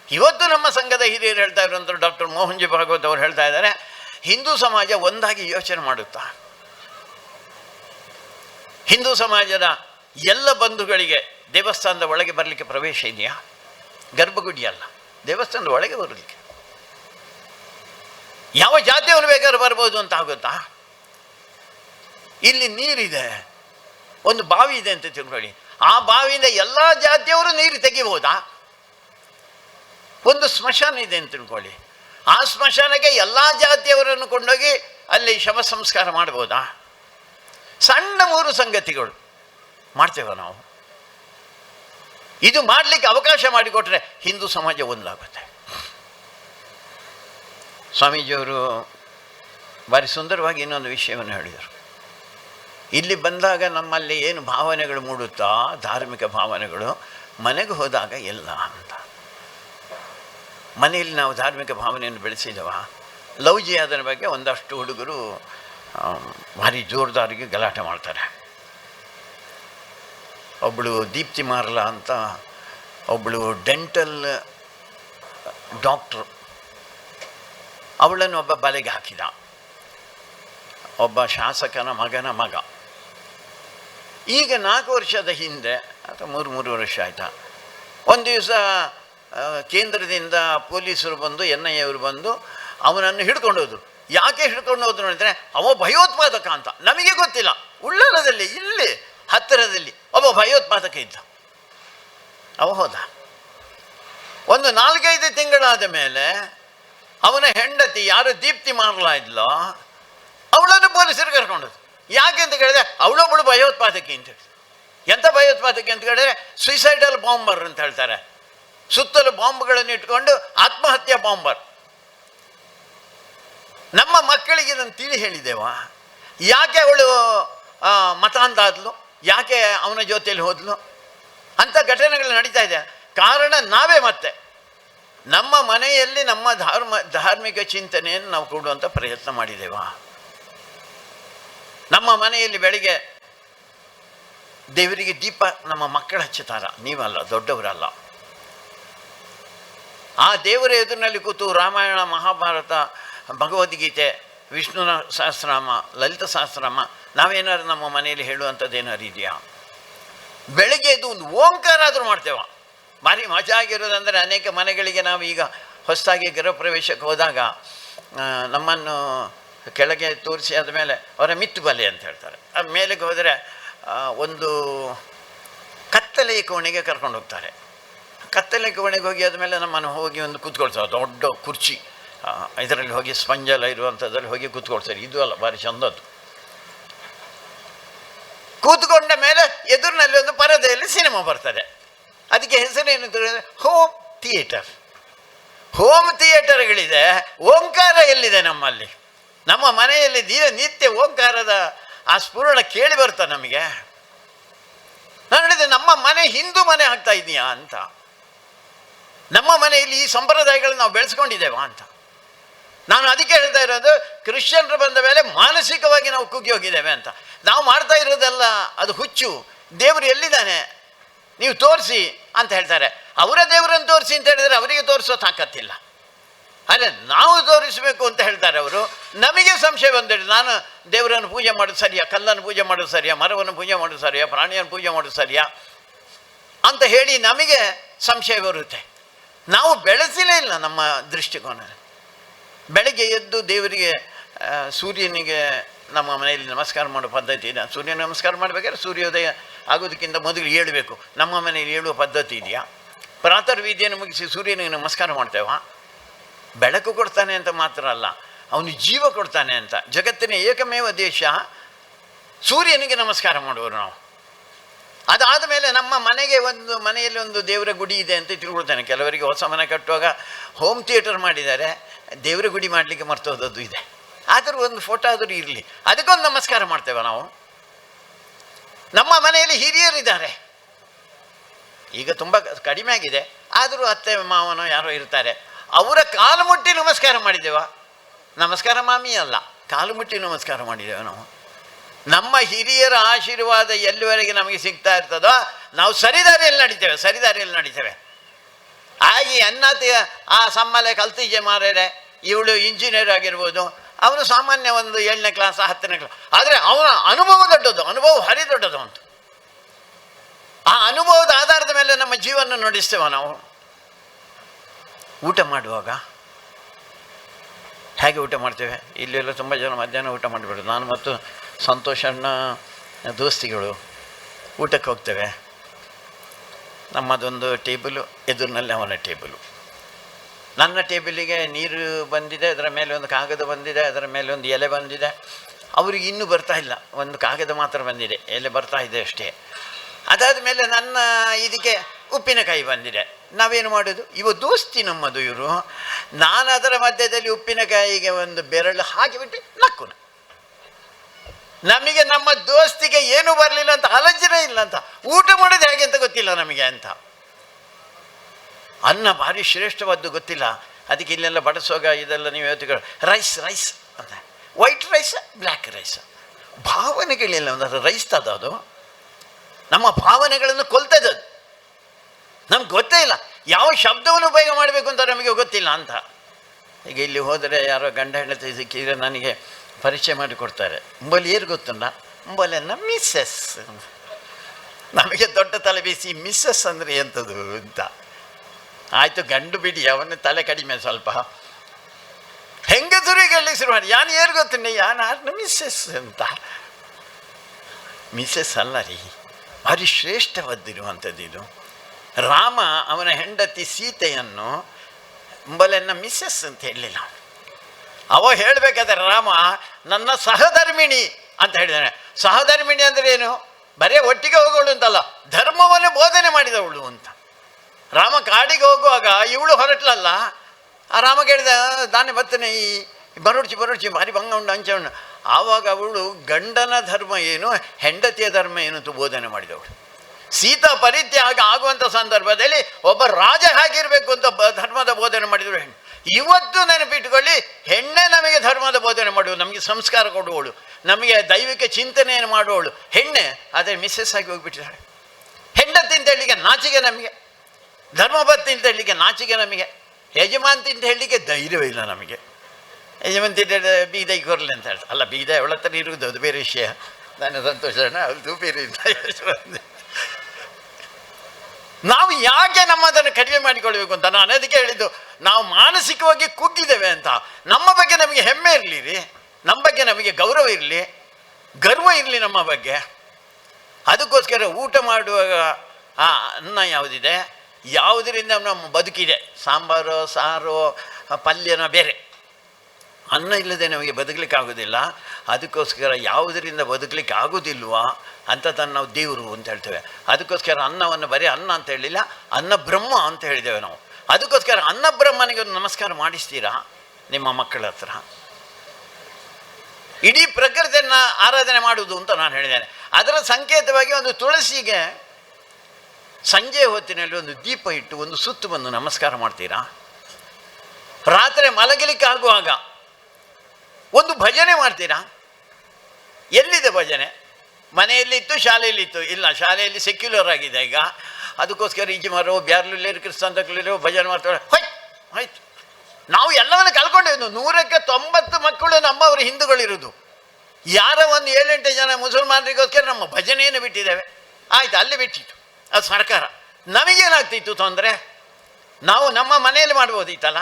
ಇವತ್ತು ನಮ್ಮ ಸಂಘದ ಹಿರಿಯರು ಹೇಳ್ತಾ ಇರುವಂಥ ಡಾಕ್ಟರ್ ಮೋಹನ್ ಜಿ ಭಾಗವತ್ ಅವರು ಹೇಳ್ತಾ ಇದ್ದಾರೆ ಹಿಂದೂ ಸಮಾಜ ಒಂದಾಗಿ ಯೋಚನೆ ಮಾಡುತ್ತಾ? ಹಿಂದೂ ಸಮಾಜದ ಎಲ್ಲ ಬಂಧುಗಳಿಗೆ ದೇವಸ್ಥಾನದ ಒಳಗೆ ಬರಲಿಕ್ಕೆ ಪ್ರವೇಶ ಇದೆಯಾ? ಗರ್ಭಗುಡಿ ಅಲ್ಲ, ದೇವಸ್ಥಾನದ ಒಳಗೆ ಬರಲಿಕ್ಕೆ. ಯಾವ ಜಾತಿಯವರು ಬೇಕಾದ್ರೂ ಬರ್ಬೋದು ಅಂತ ಆಗುತ್ತಾ? ಇಲ್ಲಿ ನೀರಿದೆ, ಒಂದು ಬಾವಿ ಇದೆ ಅಂತ ತಿಳ್ಕೊಳ್ಳಿ. ಆ ಬಾವಿಯಿಂದ ಎಲ್ಲ ಜಾತಿಯವರು ನೀರು ತೆಗಿಬೋದಾ? ಒಂದು ಸ್ಮಶಾನ ಇದೆ ಅಂತ ತಿಳ್ಕೊಳ್ಳಿ. ಆ ಸ್ಮಶಾನಕ್ಕೆ ಎಲ್ಲ ಜಾತಿಯವರನ್ನು ಕೊಂಡೋಗಿ ಅಲ್ಲಿ ಶವ ಸಂಸ್ಕಾರ ಮಾಡ್ಬೋದಾ? ಸಣ್ಣ ಮೂರು ಸಂಗತಿಗಳು ಮಾಡ್ತೇವೆ ನಾವು. ಇದು ಮಾಡಲಿಕ್ಕೆ ಅವಕಾಶ ಮಾಡಿಕೊಟ್ರೆ ಹಿಂದೂ ಸಮಾಜ ಒಂದಾಗುತ್ತೆ. ಸ್ವಾಮೀಜಿಯವರು ಭಾರಿ ಸುಂದರವಾಗಿ ಇನ್ನೊಂದು ವಿಷಯವನ್ನು ಹೇಳಿದರು. ಇಲ್ಲಿ ಬಂದಾಗ ನಮ್ಮಲ್ಲಿ ಏನು ಭಾವನೆಗಳು ಮೂಡುತ್ತಾ, ಧಾರ್ಮಿಕ ಭಾವನೆಗಳು ಮನೆಗೆ ಹೋದಾಗ ಎಲ್ಲ ಮನೆಯಲ್ಲಿ ನಾವು ಧಾರ್ಮಿಕ ಭಾವನೆಯನ್ನು ಬೆಳೆಸಿದವ. ಲವ್ ಅದರ ಬಗ್ಗೆ ಒಂದಷ್ಟು ಹುಡುಗರು ಭಾರಿ ಜೋರ್ದಾರಿಗೆ ಗಲಾಟೆ ಮಾಡ್ತಾರೆ. ಒಬ್ಬಳು ದೀಪ್ತಿ ಮಾರಲ ಅಂತ ಒಬ್ಬಳು ಡೆಂಟಲ್ ಡಾಕ್ಟ್ರು. ಅವಳನ್ನು ಒಬ್ಬ ಬಲೆಗೆ ಹಾಕಿದ. ಒಬ್ಬ ಶಾಸಕನ ಮಗನ ಮಗ. ಈಗ ನಾಲ್ಕು ವರ್ಷದ ಹಿಂದೆ, ಅಥವಾ ಮೂರು ಮೂರು ವರ್ಷ ಆಯಿತಾ, ಒಂದು ದಿವಸ ಕೇಂದ್ರದಿಂದ ಪೊಲೀಸರು ಬಂದು, ಎನ್ ಐ ಅವರು ಬಂದು ಅವನನ್ನು ಹಿಡ್ಕೊಂಡು ಹೋದರು. ಯಾಕೆ ಹಿಡ್ಕೊಂಡು ಹೋದ್ರು ಅಂದರೆ ಅವ ಭಯೋತ್ಪಾದಕ ಅಂತ. ನಮಗೆ ಗೊತ್ತಿಲ್ಲ. ಉಳ್ಳಾಲದಲ್ಲಿ, ಇಲ್ಲಿ, ಹತ್ತಿರದಲ್ಲಿ ಒಬ್ಬ ಭಯೋತ್ಪಾದಕ ಇದ್ದ. ಅವ ಹೋದ. ಒಂದು ನಾಲ್ಕೈದು ತಿಂಗಳಾದ ಮೇಲೆ ಅವನ ಹೆಂಡತಿ ಯಾರು ದೀಪ್ತಿ ಮಾರ್ಲಾ ಇದ್ಲೋ, ಅವಳನ್ನು ಪೊಲೀಸರು ಕರ್ಕೊಂಡದ್ದು ಯಾಕೆ ಅಂತ ಕೇಳಿದ್ರೆ ಅವಳೊಬ್ಬಳು ಭಯೋತ್ಪಾದಕಿ ಅಂತ ಹೇಳಿ ಎಂಥ ಭಯೋತ್ಪಾದಕಿ ಅಂತ ಕೇಳಿದ್ರೆ ಸುಯಿಸೈಡಲ್ ಬಾಂಬರ್ ಅಂತ ಹೇಳ್ತಾರೆ. ಸುತ್ತಲೂ ಬಾಂಬ್ಗಳನ್ನು ಇಟ್ಕೊಂಡು ಆತ್ಮಹತ್ಯೆ ಬಾಂಬರ್. ನಮ್ಮ ಮಕ್ಕಳಿಗೆ ಇದನ್ನು ತಿಳಿ ಹೇಳಿದೆವಾ? ಯಾಕೆ ಅವಳು ಮತಾಂಧ ಆದ್ಲು ಯಾಕೆ ಅವನ ಜೊತೆಯಲ್ಲಿ ಹೋದ್ಲು? ಅಂಥ ಘಟನೆಗಳು ನಡೀತಾ ಇದೆ. ಕಾರಣ ನಾವೇ ಮತ್ತೆ. ನಮ್ಮ ಮನೆಯಲ್ಲಿ ನಮ್ಮ ಧಾರ್ಮ, ಧಾರ್ಮಿಕ ಚಿಂತನೆಯನ್ನು ನಾವು ಕೊಡುವಂಥ ಪ್ರಯತ್ನ ಮಾಡಿದೆವಾ? ನಮ್ಮ ಮನೆಯಲ್ಲಿ ಬೆಳಿಗ್ಗೆ ದೇವರಿಗೆ ದೀಪ ನಮ್ಮ ಮಕ್ಕಳು ಹಚ್ಚುತ್ತಾರ? ನೀವಲ್ಲ, ದೊಡ್ಡವರಲ್ಲ. ಆ ದೇವರ ಎದುರಿನಲ್ಲಿ ಕೂತು ರಾಮಾಯಣ, ಮಹಾಭಾರತ, ಭಗವದ್ಗೀತೆ, ವಿಷ್ಣುನ ಸಹಸ್ರಾಮ ಲಲಿತ ಸಹಸ್ರಾಮ ನಾವೇನಾದ್ರು ನಮ್ಮ ಮನೆಯಲ್ಲಿ ಹೇಳುವಂಥದ್ದು ಏನಾದ್ರು ಇದೆಯಾ ಬೆಳಗ್ಗೆ ಇದು ಒಂದು ಓಂಕಾರ ಆದರೂ ಮಾಡ್ತೇವ. ಭಾರಿ ಮಜಾ ಆಗಿರೋದಂದರೆ ಅನೇಕ ಮನೆಗಳಿಗೆ ನಾವು ಈಗ ಹೊಸದಾಗಿ ಗೃಹ ಪ್ರವೇಶಕ್ಕೆ ಹೋದಾಗ ನಮ್ಮನ್ನು ಕೆಳಗೆ ತೋರಿಸಿ ಆದಮೇಲೆ ಅವರ ಮಿತ್ತು ಬಲೆ ಅಂತ ಹೇಳ್ತಾರೆ. ಆ, ಮೇಲೆಗೆ ಹೋದರೆ ಒಂದು ಕತ್ತಲೆ ಕೋಣೆಗೆ ಕರ್ಕೊಂಡು ಹೋಗ್ತಾರೆ. ಕತ್ತಲೆ ಕೋಣೆಗೆ ಹೋಗಿ ಆದಮೇಲೆ ನಮ್ಮನ್ನು ಹೋಗಿ ಒಂದು ಕೂತ್ಕೊಳ್ತಾರೆ. ದೊಡ್ಡ ಕುರ್ಚಿ. ಇದರಲ್ಲಿ ಹೋಗಿ ಸ್ಪಂಜೆಲ್ಲ ಇರುವಂಥದ್ರಲ್ಲಿ ಹೋಗಿ ಕೂತ್ಕೊಳ್ತಾರೆ. ಇದು ಅಲ್ಲ, ಭಾರಿ ಚಂದದ್ದು ಕೂತ್ಕೊಂಡ ಮೇಲೆ ಎದುರಿನಲ್ಲಿ ಒಂದು ಪರದೆಯಲ್ಲಿ ಸಿನಿಮಾ ಬರ್ತದೆ. ಅದಕ್ಕೆ ಹೆಸರೇನು ಅಂತ ಹೇಳಿದ್ರೆ ಹೋಮ್ ಥಿಯೇಟರ್ ಹೋಮ್ ಥಿಯೇಟರ್ಗಳಿದೆ ಓಂಕಾರ ಎಲ್ಲಿದೆ ನಮ್ಮಲ್ಲಿ? ನಮ್ಮ ಮನೆಯಲ್ಲಿ ದಿನ ನಿತ್ಯ ಓಂಕಾರದ ಆ ಸ್ಫುರಣ ಕೇಳಿ ಬರ್ತಾ ನಮಗೆ. ನಾನು ಹೇಳಿದೆ, ನಮ್ಮ ಮನೆ ಹಿಂದೂ ಮನೆ ಆಗ್ತಾ ಇದೆಯಾ ಅಂತ. ನಮ್ಮ ಮನೆಯಲ್ಲಿ ಈ ಸಂಪ್ರದಾಯಗಳನ್ನ ನಾವು ಬೆಳೆಸ್ಕೊಂಡಿದ್ದೇವಾ ಅಂತ. ನಾನು ಅದಕ್ಕೆ ಹೇಳ್ತಾ ಇರೋದು, ಕ್ರಿಶ್ಚಿಯನ್ರು ಬಂದ ಮೇಲೆ ಮಾನಸಿಕವಾಗಿ ನಾವು ಕುಗ್ಗಿ ಹೋಗಿದ್ದೇವೆ ಅಂತ. ನಾವು ಮಾಡ್ತಾ ಇರೋದೆಲ್ಲ ಅದು ಹುಚ್ಚು. ದೇವರು ಎಲ್ಲಿದ್ದಾನೆ? ನೀವು ತೋರಿಸಿ ಅಂತ ಹೇಳ್ತಾರೆ. ಅವರ ದೇವರನ್ನು ತೋರಿಸಿ ಅಂತ ಹೇಳಿದರೆ ಅವರಿಗೆ ತೋರಿಸೋ ತಾಕತ್ತಿಲ್ಲ. ಅದೇ ನಾವು ತೋರಿಸಬೇಕು ಅಂತ ಹೇಳ್ತಾರೆ ಅವರು. ನಮಗೆ ಸಂಶಯ ಬಂದಿದೆ. ನಾನು ದೇವರನ್ನು ಪೂಜೆ ಮಾಡೋದು ಸರಿಯಾ? ಕಲ್ಲನ್ನು ಪೂಜೆ ಮಾಡೋದು ಸರಿಯಾ? ಮರವನ್ನು ಪೂಜೆ ಮಾಡೋದು ಸರಿಯಾ? ಪ್ರಾಣಿಯನ್ನು ಪೂಜೆ ಮಾಡೋದು ಸರಿಯಾ? ಅಂತ ಹೇಳಿ ನಮಗೆ ಸಂಶಯ ಬರುತ್ತೆ. ನಾವು ಬೆಳೆಸಲೇ ಇಲ್ಲ ನಮ್ಮ ದೃಷ್ಟಿಕೋನ. ಬೆಳಗ್ಗೆ ಎದ್ದು ದೇವರಿಗೆ ಸೂರ್ಯನಿಗೆ ನಮ್ಮ ಮನೆಯಲ್ಲಿ ನಮಸ್ಕಾರ ಮಾಡೋ ಪದ್ಧತಿ ಇದೆ ಸೂರ್ಯ ನಮಸ್ಕಾರ ಮಾಡಬೇಕಾದ್ರೆ ಸೂರ್ಯೋದಯ ಆಗೋದಕ್ಕಿಂತ ಮೊದಲು ಏಳಬೇಕು. ನಮ್ಮ ಮನೆಯಲ್ಲಿ ಏಳುವ ಪದ್ಧತಿ ಇದೆಯಾ? ಪ್ರಾತರ್ ವಿದ್ಯೆಯನ್ನು ಮುಗಿಸಿ ಸೂರ್ಯನಿಗೆ ನಮಸ್ಕಾರ ಮಾಡ್ತೇವ? ಬೆಳಕು ಕೊಡ್ತಾನೆ ಅಂತ ಮಾತ್ರ ಅಲ್ಲ, ಅವನು ಜೀವ ಕೊಡ್ತಾನೆ ಅಂತ. ಜಗತ್ತಿನ ಏಕಮೇವ ದೇಶ, ಸೂರ್ಯನಿಗೆ ನಮಸ್ಕಾರ ಮಾಡುವರು ನಾವು. ಅದಾದ ಮೇಲೆ ನಮ್ಮ ಮನೆಗೆ ಒಂದು ಮನೆಯಲ್ಲಿ ಒಂದು ದೇವರ ಗುಡಿ ಇದೆ ಅಂತ ತಿಳ್ಕೊಳ್ತಾನೆ. ಕೆಲವರಿಗೆ ಹೊಸ ಮನೆ ಕಟ್ಟುವಾಗ ಹೋಮ್ ಥಿಯೇಟರ್ ಮಾಡಿದ್ದಾರೆ. ದೇವರ ಗುಡಿ ಮಾಡಲಿಕ್ಕೆ ಮರ್ತೋದದ್ದು ಇದೆ. ಆದರೂ ಒಂದು ಫೋಟೋ ಆದರೂ ಇರಲಿ. ಅದಕ್ಕೊಂದು ನಮಸ್ಕಾರ ಮಾಡ್ತೇವೆ ನಾವು. ನಮ್ಮ ಮನೆಯಲ್ಲಿ ಹಿರಿಯರಿದ್ದಾರೆ. ಈಗ ತುಂಬ ಕಡಿಮೆ ಆಗಿದೆ. ಆದರೂ ಅತ್ತೆ, ಮಾವನೋ ಯಾರೋ ಇರ್ತಾರೆ. ಅವರ ಕಾಲು ಮುಟ್ಟಿ ನಮಸ್ಕಾರ ಮಾಡಿದ್ದೇವ. ನಮಸ್ಕಾರ ಮಾಮಿ ಅಲ್ಲ ಕಾಲು ಮುಟ್ಟಿ ನಮಸ್ಕಾರ ಮಾಡಿದ್ದೇವೆ ನಾವು. ನಮ್ಮ ಹಿರಿಯರ ಆಶೀರ್ವಾದ ಎಲ್ಲಿವರೆಗೆ ನಮಗೆ ಸಿಗ್ತಾ ಇರ್ತದೋ, ನಾವು ಸರಿದಾರಿಯಲ್ಲಿ ನಡೀತೇವೆ ಸರಿದಾರಿಯಲ್ಲಿ ನಡೀತೇವೆ. ಆಗಿ ಅನ್ನತಿ ಆ ಸಮ್ಮಲೆ ಕಲ್ತಿಜೆ ಮಾರೇರೆ, ಇವಳು ಇಂಜಿನಿಯರ್ ಆಗಿರ್ಬೋದು, ಅವನು ಸಾಮಾನ್ಯ ಒಂದು ಏಳನೇ ಕ್ಲಾಸ್ ಹತ್ತನೇ ಕ್ಲಾಸ್ ಆದರೆ ಅವನ ಅನುಭವ ದೊಡ್ಡದು, ಅನುಭವ ಹರಿ ದೊಡ್ಡದು ಅಂತ ಆ ಅನುಭವದ ಆಧಾರದ ಮೇಲೆ ನಮ್ಮ ಜೀವನ ನಡೆಸ್ತೇವೆ ನಾವು. ಊಟ ಮಾಡುವಾಗ, ಹೇಗೆ ಊಟ ಮಾಡ್ತೇವೆ? ಇಲ್ಲೆಲ್ಲ ತುಂಬ ಜನ ಮಧ್ಯಾಹ್ನ ಊಟ ಮಾಡಿಬಿಡೋದು. ನಾನು ಮತ್ತು ಸಂತೋಷ್ ಅಣ್ಣ, ದೋಸ್ತಿಗಳು, ಊಟಕ್ಕೆ ಹೋಗ್ತೇವೆ. ನಮ್ಮದೊಂದು ಟೇಬಲು, ಎದುರಿನಲ್ಲಿ ಅವನ ಟೇಬಲು. ನನ್ನ ಟೇಬಲಿಗೆ ನೀರು ಬಂದಿದೆ, ಅದರ ಮೇಲೆ ಒಂದು ಕಾಗದ ಬಂದಿದೆ, ಅದರ ಮೇಲೆ ಒಂದು ಎಲೆ ಬಂದಿದೆ. ಅವ್ರಿಗೆ ಇನ್ನೂ ಬರ್ತಾ ಇಲ್ಲ. ಒಂದು ಕಾಗದ ಮಾತ್ರ ಬಂದಿದೆ, ಎಲೆ ಬರ್ತಾ ಇದೆ ಅಷ್ಟೇ. ಅದಾದ ಮೇಲೆ ನನ್ನ ಇದಕ್ಕೆ ಉಪ್ಪಿನಕಾಯಿ ಬಂದಿದೆ. ನಾವೇನು ಮಾಡೋದು? ಇವ ದೋಸ್ತಿ ನಮ್ಮದು ಇವರು. ನಾನು ಅದರ ಮಧ್ಯದಲ್ಲಿ ಉಪ್ಪಿನಕಾಯಿಗೆ ಒಂದು ಬೆರಳು ಹಾಕಿಬಿಟ್ಟು ನಕ್ಕುನ. ನಮಗೆ ನಮ್ಮ ದೋಸ್ತಿಗೆ ಏನು ಬರಲಿಲ್ಲ ಅಂತ ಅಲಂಜನೆ ಇಲ್ಲ ಅಂತ. ಊಟ ಮಾಡೋದು ಹೇಗೆ ಅಂತ ಗೊತ್ತಿಲ್ಲ ನಮಗೆ ಅಂತ. ಅನ್ನ ಭಾರಿ ಶ್ರೇಷ್ಠವಾದ್ದು ಗೊತ್ತಿಲ್ಲ. ಅದಕ್ಕೆ ಇಲ್ಲೆಲ್ಲ ಬಡಸೋಗ, ಇದೆಲ್ಲ ನೀವು ಹೇಳ್ತೀವಿ ರೈಸ್ ರೈಸ್ ಅಂತ. White rice, black rice. ಭಾವನೆಗಳಿಲ್ಲ ಒಂದು ರೈಸ್ ಅದು. ನಮ್ಮ ಭಾವನೆಗಳನ್ನು ಕೊಲ್ತದೆ ಅದು. ನಮ್ಗೆ ಗೊತ್ತೇ ಇಲ್ಲ. ಯಾವ ಶಬ್ದವನ್ನು ಉಪಯೋಗ ಮಾಡಬೇಕು ಅಂತ ನಮಗೆ ಗೊತ್ತಿಲ್ಲ ಅಂತ. ಈಗ ಇಲ್ಲಿ ಹೋದರೆ ಯಾರೋ ಗಂಡ ಹೆಂಡತಿ ಸಿಕ್ಕಿದ್ರೆ ನನಗೆ ಪರಿಚಯ ಮಾಡಿಕೊಡ್ತಾರೆ. ಉಂಬಲ್ಲಿ ಏನು ಗೊತ್ತಲ್ಲ ಉಂಬಲೆನ್ನ ಮಿಸ್ಸಸ್ ನಮಗೆ ದೊಡ್ಡ ತಲೆ ಬೀಸಿ ಮಿಸ್ಸಸ್ ಅಂದರೆ ಎಂಥದ್ದು ಅಂತ. ಆಯಿತು, ಗಂಡು ಬಿಡಿ, ಅವನ ತಲೆ ಕಡಿಮೆ ಸ್ವಲ್ಪ. ಹೆಂಗಸರಿಗೆ ಹೇಳಿ ಶುರು ಮಾಡಿ? ಯಾನು ಏನು ಗೊತ್ತುಂಡ ಯಾನು ಆರ್ನ ಮಿಸ್ಸಸ್ ಅಂತ. ಮಿಸ್ಸಸ್ ಅಲ್ಲ ರೀ. ಭಾರಿ ಶ್ರೇಷ್ಠವಾದಿರುವಂಥದ್ದು ಇದು. ರಾಮ ಅವನ ಹೆಂಡತಿ ಸೀತೆಯನ್ನು ಬಲೆನ್ನ ಮಿಸ್ಸಸ್ ಅಂತ ಹೇಳಲಿಲ್ಲ. ಅವ ಹೇಳಬೇಕಾದ್ರೆ, ರಾಮ, ನನ್ನ ಸಹಧರ್ಮಿಣಿ ಅಂತ ಹೇಳಿದಾನೆ. ಸಹಧರ್ಮಿಣಿ ಅಂದರೆ ಏನು? ಬರೀ ಒಟ್ಟಿಗೆ ಹೋಗೋಳು ಅಂತಲ್ಲ, ಧರ್ಮವನ್ನು ಬೋಧನೆ ಮಾಡಿದವಳು ಅಂತ. ರಾಮ ಕಾಡಿಗೆ ಹೋಗುವಾಗ ಇವಳು ಹೊರಟ್ಲಲ್ಲ, ಆ ರಾಮ ಕೇಳಿದ, ದಾನೆ ಬತ್ತನೆ ಈ ಬರುಡ್ಚಿ ಬರುಡ್ಚಿ, ಭಾರಿ ಭಂಗ ಉಂಡು ಅಂಚೆ ಉಂಡು ಆವಾಗ ಅವಳು, ಗಂಡನ ಧರ್ಮ ಏನು, ಹೆಂಡತಿಯ ಧರ್ಮ ಏನು ಅಂತ ಬೋಧನೆ ಮಾಡಿದವಳು. ಸೀತಾ ಪರಿತ್ಯಾಗ ಆಗುವಂಥ ಸಂದರ್ಭದಲ್ಲಿ ಒಬ್ಬ ರಾಜ ಹಾಗಿರಬೇಕು ಅಂತ ಧರ್ಮದ ಬೋಧನೆ ಮಾಡಿದರು ಹೆಣ್ಣು. ಇವತ್ತು ನೆನಪಿಟ್ಟುಕೊಳ್ಳಿ ಹೆಣ್ಣೆ ನಮಗೆ ಧರ್ಮದ ಬೋಧನೆ ಮಾಡುವಳು, ನಮಗೆ ಸಂಸ್ಕಾರ ಕೊಡುವಳು, ನಮಗೆ ದೈವಿಕ ಚಿಂತನೆಯನ್ನು ಮಾಡುವಳು. ಹೆಣ್ಣೆ ಅದೇ ಮಿಸ್ಸಸ್ ಆಗಿ ಹೋಗಿಬಿಟ್ಟಿದ್ದಾಳೆ. ಹೆಂಡತಿ ಅಂತ ಹೇಳಲಿಕ್ಕೆ ನಾಚಿಕೆ ನಮಗೆ. ಧರ್ಮಪತ್ನಿ ಅಂತ ಹೇಳಲಿಕ್ಕೆ ನಾಚಿಕೆ ನಮಗೆ. ಯಜಮಾಂತಿ ಅಂತ ಹೇಳಲಿಕ್ಕೆ ಧೈರ್ಯವಿಲ್ಲ ನಮಗೆ. ಯಜಮಾಂತಿ ಅಂತ ಹೇಳಿದ್ರೆ ಬೀದೈ ಕೊರಲಿ ಅಂತ ಹೇಳ್ತಾರೆ. ಅಲ್ಲ, ಬೀದ ಅವಳ ಹತ್ರ ಇರುವುದು, ಅದು ಬೇರೆ ವಿಷಯ. ನನ್ನ ಸಂತೋಷ ಅದು ಬೇರೆ ನಾವು ಯಾಕೆ ನಮ್ಮದನ್ನು ಕಡಿಮೆ ಮಾಡಿಕೊಳ್ಬೇಕು ಅಂತ? ನಾನು ಅದಕ್ಕೆ ಹೇಳಿದ್ದು, ನಾವು ಮಾನಸಿಕವಾಗಿ ಕುಗ್ಗಿದ್ದೇವೆ ಅಂತ. ನಮ್ಮ ಬಗ್ಗೆ ನಮಗೆ ಹೆಮ್ಮೆ ಇರಲಿ ರೀ ನಮ್ಮ ಬಗ್ಗೆ ನಮಗೆ ಗೌರವ ಇರಲಿ. ಗರ್ವ ಇರಲಿ ನಮ್ಮ ಬಗ್ಗೆ. ಅದಕ್ಕೋಸ್ಕರ ಊಟ ಮಾಡುವಾಗ, ಆ, ಅನ್ನ ಯಾವುದಿದೆ? ಯಾವುದರಿಂದ ನಮ್ಮ ಬದುಕಿದೆ? ಸಾಂಬಾರು, ಸಾರು, ಪಲ್ಯನ ಬೇರೆ. ಅನ್ನ ಇಲ್ಲದೆ ನಮಗೆ ಬದುಕಲಿಕ್ಕೆ ಆಗೋದಿಲ್ಲ ಅದಕ್ಕೋಸ್ಕರ ಯಾವುದರಿಂದ ಬದುಕಲಿಕ್ಕೆ ಆಗೋದಿಲ್ವಾ ಅಂಥದ್ದನ್ನು ನಾವು ದೇವರು ಅಂತ ಹೇಳ್ತೇವೆ. ಅದಕ್ಕೋಸ್ಕರ ಅನ್ನವನ್ನು ಬರೀ ಅನ್ನ ಅಂತ ಹೇಳಿಲ್ಲ, ಅನ್ನ ಬ್ರಹ್ಮ ಅಂತ ಹೇಳಿದ್ದೇವೆ ನಾವು. ಅದಕ್ಕೋಸ್ಕರ ಅನ್ನ ಬ್ರಹ್ಮನಿಗೆ ಒಂದು ನಮಸ್ಕಾರ ಮಾಡಿಸ್ತೀರಾ ನಿಮ್ಮ ಮಕ್ಕಳ ಹತ್ರ? ಇಡೀ ಪ್ರಕೃತಿಯನ್ನು ಆರಾಧನೆ ಮಾಡುವುದು ಅಂತ ನಾನು ಹೇಳಿದ್ದೇನೆ. ಅದರ ಸಂಕೇತವಾಗಿ ಒಂದು ತುಳಸಿಗೆ ಸಂಜೆ ಹೊತ್ತಿನಲ್ಲಿ ಒಂದು ದೀಪ ಇಟ್ಟು ಒಂದು ಸುತ್ತು ಬಂದು ನಮಸ್ಕಾರ ಮಾಡ್ತೀರಾ? ರಾತ್ರಿ ಮಲಗಲಿಕ್ಕೆ ಆಗುವಾಗ ಒಂದು ಭಜನೆ ಮಾಡ್ತೀರಾ? ಎಲ್ಲಿದೆ ಭಜನೆ? ಮನೆಯಲ್ಲಿತ್ತು, ಶಾಲೆಯಲ್ಲಿತ್ತು? ಇಲ್ಲ, ಶಾಲೆಯಲ್ಲಿ ಸೆಕ್ಯುಲರ್ ಆಗಿದೆ ಈಗ. ಅದಕ್ಕೋಸ್ಕರ ಈಜಿ ಮಾರೋ ಬ್ಯಾರ್ಲಿಲ್ಲರು ಕ್ರಿಸ್ತಂತಕ್ಲಿರೋ ಭಜನೆ ಮಾಡ್ತಾರೆ. ಹೊಯ್ ಆಯ್ತು ನಾವು ಎಲ್ಲವನ್ನು ಕಳ್ಕೊಂಡೇವು. ನೂರಕ್ಕೆ ತೊಂಬತ್ತು ಮಕ್ಕಳು ನಮ್ಮವರು ಹಿಂದೂಗಳಿರೋದು ಯಾರ ಒಂದು ಏಳೆಂಟು ಜನ ಮುಸಲ್ಮಾನರಿಗೋಸ್ಕರ ನಮ್ಮ ಭಜನೆಯನ್ನು ಬಿಟ್ಟಿದ್ದೇವೆ. ಆಯ್ತು, ಅಲ್ಲಿ ಬಿಟ್ಟಿತ್ತು. ಅದು ಸರ್ಕಾರ. ನಮಗೇನಾಗ್ತಿತ್ತು ತೊಂದರೆ? ನಾವು ನಮ್ಮ ಮನೆಯಲ್ಲಿ ಮಾಡ್ಬೋದಿತ್ತಲ್ಲ?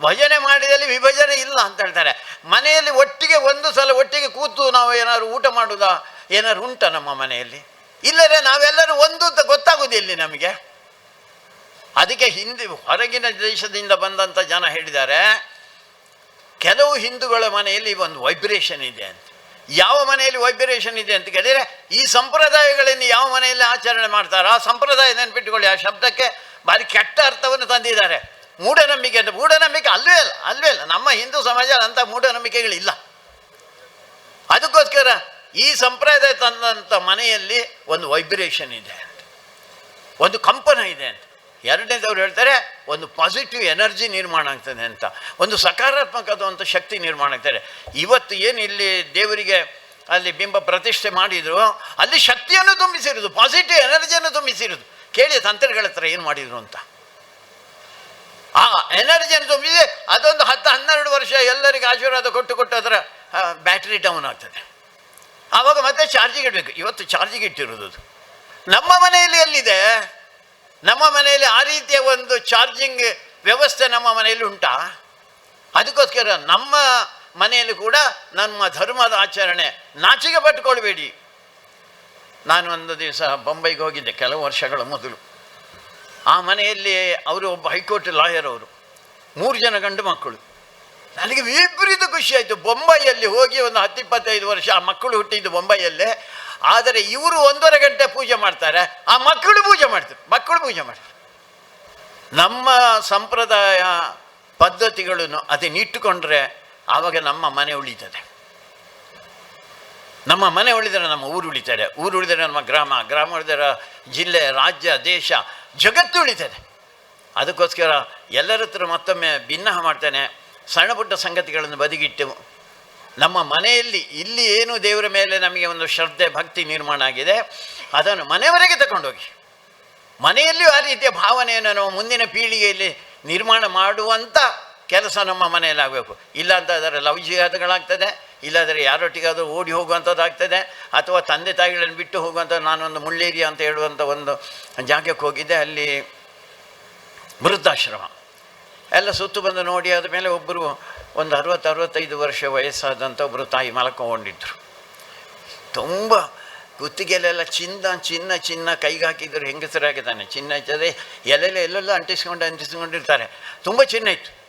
ಭಜನೆ ಮಾಡಿದಲ್ಲಿ ವಿಭಜನೆ ಇಲ್ಲ ಅಂತ ಹೇಳ್ತಾರೆ. ಮನೆಯಲ್ಲಿ ಒಟ್ಟಿಗೆ ಒಂದು ಸಲ ಒಟ್ಟಿಗೆ ಕೂತು ನಾವು ಏನಾದ್ರು ಊಟ ಮಾಡುವುದಾ ಏನಾದ್ರು ಉಂಟ ನಮ್ಮ ಮನೆಯಲ್ಲಿ? ಇಲ್ಲದೆ ನಾವೆಲ್ಲರೂ ಒಂದು ಅಂತ ಗೊತ್ತಾಗುದಿಲ್ಲ ನಮಗೆ. ಅದಕ್ಕೆ ಹಿಂದಿ, ಹೊರಗಿನ ದೇಶದಿಂದ ಬಂದಂಥ ಜನ ಹೇಳಿದ್ದಾರೆ, ಕೆಲವು ಹಿಂದೂಗಳ ಮನೆಯಲ್ಲಿ ಒಂದು ವೈಬ್ರೇಷನ್ ಇದೆ ಅಂತ. ಯಾವ ಮನೆಯಲ್ಲಿ ವೈಬ್ರೇಷನ್ ಇದೆ ಅಂತ ಕೇಳಿದರೆ, ಈ ಸಂಪ್ರದಾಯಗಳನ್ನು ಯಾವ ಮನೆಯಲ್ಲಿ ಆಚರಣೆ ಮಾಡ್ತಾರೋ ಆ ಸಂಪ್ರದಾಯ ನೆನ್ಪಿಟ್ಕೊಳ್ಳಿ. ಆ ಶಬ್ದಕ್ಕೆ ಭಾರಿ ಕೆಟ್ಟ ಅರ್ಥವನ್ನು ತಂದಿದ್ದಾರೆ. ಮೂಢನಂಬಿಕೆ ಅಂತ, ಮೂಢನಂಬಿಕೆ ಅಲ್ಲವೇ ಅಲ್ಲ, ಅಲ್ವೇ ಅಲ್ಲ. ನಮ್ಮ ಹಿಂದೂ ಸಮಾಜ ಅಂಥ ಮೂಢನಂಬಿಕೆಗಳಿಲ್ಲ. ಅದಕ್ಕೋಸ್ಕರ ಈ ಸಂಪ್ರದಾಯ ತಂದಂಥ ಮನೆಯಲ್ಲಿ ಒಂದು ವೈಬ್ರೇಷನ್ ಇದೆ ಅಂತ. ಒಂದು ಕಂಪನ ಇದೆ ಅಂತ. ಎರಡನೇದವ್ರು ಹೇಳ್ತಾರೆ, ಒಂದು ಪಾಸಿಟಿವ್ ಎನರ್ಜಿ ನಿರ್ಮಾಣ ಆಗ್ತದೆ ಅಂತ. ಒಂದು ಸಕಾರಾತ್ಮಕವಾದಂಥ ಶಕ್ತಿ ನಿರ್ಮಾಣ ಆಗ್ತಾರೆ ಇವತ್ತು ಏನು ಇಲ್ಲಿ ದೇವರಿಗೆ ಅಲ್ಲಿ ಬಿಂಬ ಪ್ರತಿಷ್ಠೆ ಮಾಡಿದ್ರು, ಅಲ್ಲಿ ಶಕ್ತಿಯನ್ನು ತುಂಬಿಸಿರೋದು ಪಾಸಿಟಿವ್ ಎನರ್ಜಿಯನ್ನು ತುಂಬಿಸಿರೋದು. ಕೇಳಿ ತಂತ್ರಗಳ ಹತ್ರ ಏನು ಮಾಡಿದ್ರು ಅಂತ. ಎನರ್ಜಿಯನ್ನು ತುಂಬಿದೆ ಅದೊಂದು ಹತ್ತು, ಹನ್ನೆರಡು ವರ್ಷ ಎಲ್ಲರಿಗೆ ಆಶೀರ್ವಾದ ಕೊಟ್ಟು ಕೊಟ್ಟು ಅದರ ಬ್ಯಾಟ್ರಿ ಡೌನ್ ಆಗ್ತದೆ. ಆವಾಗ ಮತ್ತೆ ಚಾರ್ಜಿಗೆ ಇಡಬೇಕು. ಇವತ್ತು ಚಾರ್ಜಿಗೆ ಇಟ್ಟಿರೋದು ನಮ್ಮ ಮನೆಯಲ್ಲಿ ಎಲ್ಲಿದೆ? ನಮ್ಮ ಮನೆಯಲ್ಲಿ ಆ ರೀತಿಯ ಒಂದು ಚಾರ್ಜಿಂಗ್ ವ್ಯವಸ್ಥೆ ನಮ್ಮ ಮನೆಯಲ್ಲಿ ಉಂಟಾ? ಅದಕ್ಕೋಸ್ಕರ ನಮ್ಮ ಮನೆಯಲ್ಲಿ ಕೂಡ ನಮ್ಮ ಧರ್ಮದ ಆಚರಣೆ ನಾಚಿಕೆ ಪಟ್ಟುಕೊಳ್ಬೇಡಿ. ನಾನು ಒಂದು ದಿವಸ ಬೊಂಬೈಗೆ ಹೋಗಿದ್ದೆ, ಕೆಲವು ವರ್ಷಗಳ ಮೊದಲು. ಆ ಮನೆಯಲ್ಲಿ ಅವರು ಒಬ್ಬ ಹೈಕೋರ್ಟ್ ಲಾಯರ್ ಅವರು. ಮೂರು ಜನ ಗಂಡು ಮಕ್ಕಳು. ನನಗೆ ವಿಪರೀತ ಖುಷಿಯಾಯಿತು ಬೊಂಬೈಯಲ್ಲಿ ಹೋಗಿ ಒಂದು ಹತ್ತು ಇಪ್ಪತ್ತೈದು ವರ್ಷ ಆ ಮಕ್ಕಳು ಹುಟ್ಟಿದ್ದು ಬೊಂಬೈಯಲ್ಲೇ. ಆದರೆ ಇವರು ಒಂದೂವರೆ ಗಂಟೆ ಪೂಜೆ ಮಾಡ್ತಾರೆ. ಆ ಮಕ್ಕಳು ಪೂಜೆ ಮಾಡ್ತಾರೆ. ಮಕ್ಕಳು ಪೂಜೆ ಮಾಡ್ತಾರೆ. ನಮ್ಮ ಸಂಪ್ರದಾಯ ಪದ್ಧತಿಗಳನ್ನು ಅದನ್ನು ಇಟ್ಟುಕೊಂಡ್ರೆ ಆವಾಗ ನಮ್ಮ ಮನೆ ಉಳಿತದೆ. ನಮ್ಮ ಮನೆ ಉಳಿದರೆ ನಮ್ಮ ಊರು ಉಳಿತಾರೆ ಊರು ಉಳಿದರೆ ನಮ್ಮ ಗ್ರಾಮ ಗ್ರಾಮ ಉಳಿದರೆ ಜಿಲ್ಲೆ, ರಾಜ್ಯ, ದೇಶ, ಜಗತ್ತು ಉಳಿತದೆ. ಅದಕ್ಕೋಸ್ಕರ ಎಲ್ಲರ ಹತ್ರ ಮತ್ತೊಮ್ಮೆ ಭಿನ್ನ ಮಾಡ್ತೇನೆ. ಸಣ್ಣ ಪುಟ್ಟ ಸಂಗತಿಗಳನ್ನು ಬದಿಗಿಟ್ಟು, ನಮ್ಮ ಮನೆಯಲ್ಲಿ ಇಲ್ಲಿ ಏನು ದೇವರ ಮೇಲೆ ನಮಗೆ ಒಂದು ಶ್ರದ್ಧೆ, ಭಕ್ತಿ ನಿರ್ಮಾಣ ಆಗಿದೆ, ಅದನ್ನು ಮನೆಯವರೆಗೆ ತಗೊಂಡೋಗಿ, ಮನೆಯಲ್ಲಿಯೂ ಆ ರೀತಿಯ ಭಾವನೆಯನ್ನು ನಾವು ಮುಂದಿನ ಪೀಳಿಗೆಯಲ್ಲಿ ನಿರ್ಮಾಣ ಮಾಡುವಂಥ ಕೆಲಸ ನಮ್ಮ ಮನೆಯಲ್ಲಿ ಆಗಬೇಕು. ಇಲ್ಲ ಅಂತ ಅದರ ಲವ್ ಜಿಹಾದಗಳಾಗ್ತದೆ ಇಲ್ಲಾದರೆ ಯಾರೊಟ್ಟಿಗಾದರೂ ಓಡಿ ಹೋಗುವಂಥದ್ದಾಗ್ತದೆ ಅಥವಾ ತಂದೆ ತಾಯಿಗಳನ್ನು ಬಿಟ್ಟು ಹೋಗುವಂಥ ನಾನೊಂದು ಮುಳ್ಳೇರಿಯ ಅಂತ ಹೇಳುವಂಥ ಒಂದು ಜಾಗಕ್ಕೆ ಹೋಗಿದ್ದೆ, ಅಲ್ಲಿ ವೃದ್ಧಾಶ್ರಮ. ಎಲ್ಲ ಸುತ್ತು ಬಂದು ನೋಡಿ ಆದಮೇಲೆ ಒಬ್ಬರು ಒಂದು ಅರವತ್ತು, ಅರವತ್ತೈದು ವರ್ಷ ವಯಸ್ಸಾದಂಥ ಒಬ್ಬರು ತಾಯಿ ಮಲ್ಕೊಂಡಿದ್ರು ತುಂಬ ಕುತ್ತಿಗೆಲೆಲ್ಲ ಚಿನ್ನ ಚಿನ್ನ ಚಿನ್ನ ಕೈಗೆ ಹಾಕಿದ್ರು ಹೆಂಗಸರಾಗಿದ್ದಾನೆ. ಚಿನ್ನ ಇತ್ತದೆ ಎಲ್ಲೆಲ್ಲ ಎಲ್ಲೆಲ್ಲ ಅಂಟಿಸ್ಕೊಂಡು, ಅಂಟಿಸ್ಕೊಂಡಿರ್ತಾರೆ. ತುಂಬ ಚಿನ್ನ ಇತ್ತು.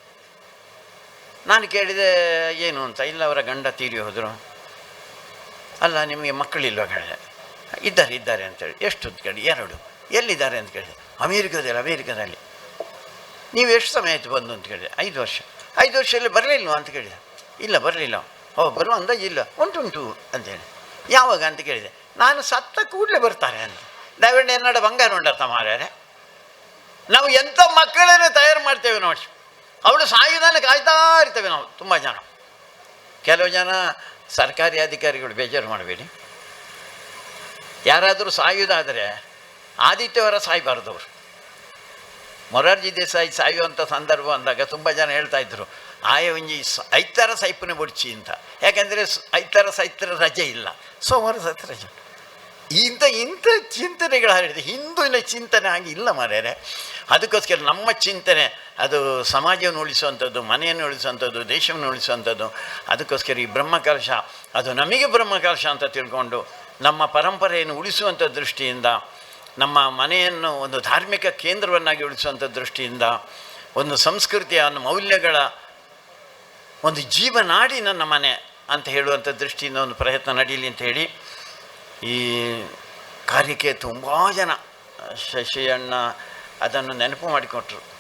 ನಾನು ಕೇಳಿದೆ, ಏನು ಅಂತ? ಇಲ್ಲ, ಅವರ ಗಂಡ ತೀರಿ ಹೋದರು. ಅಲ್ಲ, ನಿಮಗೆ ಮಕ್ಕಳಿಲ್ವ? ಕೇಳಿದೆ. ಇದ್ದಾರೆ ಇದ್ದಾರೆ ಅಂತೇಳಿ ಎಷ್ಟು ಅಂತ ಕೇಳಿ ಎರಡು. ಎಲ್ಲಿದ್ದಾರೆ? ಅಂತ ಕೇಳಿದೆ. ಅಮೇರಿಕಾದಲ್ಲಿ, ಅಮೇರಿಕದಲ್ಲಿ. ನೀವು ಎಷ್ಟು ಸಮಯ ಆಯಿತು ಬಂದು? ಅಂತ ಕೇಳಿದೆ. ಐದು ವರ್ಷ. ಐದು ವರ್ಷದಲ್ಲಿ ಬರಲಿಲ್ವಾ? ಅಂತ ಕೇಳಿದೆ. ಇಲ್ಲ, ಬರಲಿಲ್ಲ. ಓ, ಬರುವ ಉಂಟು ಉಂಟುಂಟು ಅಂತೇಳಿ ಯಾವಾಗ? ಅಂತ ಕೇಳಿದೆ. ನಾನು ಸತ್ತ ಕೂಡಲೇ ಬರ್ತಾರೆ, ಅಂತ. ದಯವಿಟ್ಟು ಎನ್ನಡ ಬಂಗಾರ ಉಂಡತ್ತ ಮಾರ್ಯಾರೆ ನಾವು ಎಂಥ ಮಕ್ಕಳನ್ನು ತಯಾರು ಮಾಡ್ತೇವೆ ನೋಡಿ. ಅವಳು ಸಾಯುವುದನ್ನು ಕಾಯ್ತಾ ಇರ್ತೇವೆ ನಾವು. ತುಂಬ ಜನ. ಕೆಲವು ಜನ ಸರ್ಕಾರಿ ಅಧಿಕಾರಿಗಳು ಬೇಜಾರು ಮಾಡಬೇಡಿ. ಯಾರಾದರೂ ಸಾಯುವುದಾದರೆ ಆದಿತ್ಯವಾರ ಸಾಯಬಾರ್ದು ಅವರು. ಮೊರಾರ್ಜಿ ದೇಸಾಯಿ ಸಾಯುವಂಥ ಸಂದರ್ಭ ಅಂದಾಗ ತುಂಬ ಜನ ಹೇಳ್ತಾ ಇದ್ರು, ಆಯ ಒಂಜಿ ಐತರ ಸೈಪನೆ ಬುಡ್ಚಿ ಅಂತ. ಯಾಕೆಂದರೆ ಐತರ ಸೈತರ ರಜೆ ಇಲ್ಲ. ಸೋಮವಾರ ಸತ್ತ ರಜೆ ಇಂಥ ಇಂಥ ಚಿಂತನೆಗಳು ಹರಡಿದೆ. ಹಿಂದೂನ ಚಿಂತನೆ ಹಾಗೆ ಇಲ್ಲ ಮಾರ್ಯಾರೆ ಅದಕ್ಕೋಸ್ಕರ ನಮ್ಮ ಚಿಂತನೆ, ಅದು ಸಮಾಜವನ್ನು ಉಳಿಸುವಂಥದ್ದು, ಮನೆಯನ್ನು ಉಳಿಸುವಂಥದ್ದು, ದೇಶವನ್ನು ಉಳಿಸುವಂಥದ್ದು, ಅದಕ್ಕೋಸ್ಕರ ಈ ಬ್ರಹ್ಮಕಲಶ, ಅದು ನಮಗೆ ಬ್ರಹ್ಮಕಲಶ ಅಂತ ತಿಳ್ಕೊಂಡು ನಮ್ಮ ಪರಂಪರೆಯನ್ನು ಉಳಿಸುವಂಥ ದೃಷ್ಟಿಯಿಂದ, ನಮ್ಮ ಮನೆಯನ್ನು ಒಂದು ಧಾರ್ಮಿಕ ಕೇಂದ್ರವನ್ನಾಗಿ ಉಳಿಸುವಂಥ ದೃಷ್ಟಿಯಿಂದ, ಒಂದು ಸಂಸ್ಕೃತಿಯ, ಒಂದು ಮೌಲ್ಯಗಳ ಒಂದು ಜೀವನಾಡಿ ನನ್ನ ಮನೆ ಅಂತ ಹೇಳುವಂಥ ದೃಷ್ಟಿಯಿಂದ ಒಂದು ಪ್ರಯತ್ನ ನಡೀಲಿ ಅಂತ ಹೇಳಿ ಈ ಕಾರ್ಯಕ್ಕೆ ತುಂಬ ಜನ ಶಶಿಯಣ್ಣ ಅದನ್ನು ನೆನಪು ಮಾಡಿಕೊಟ್ರು.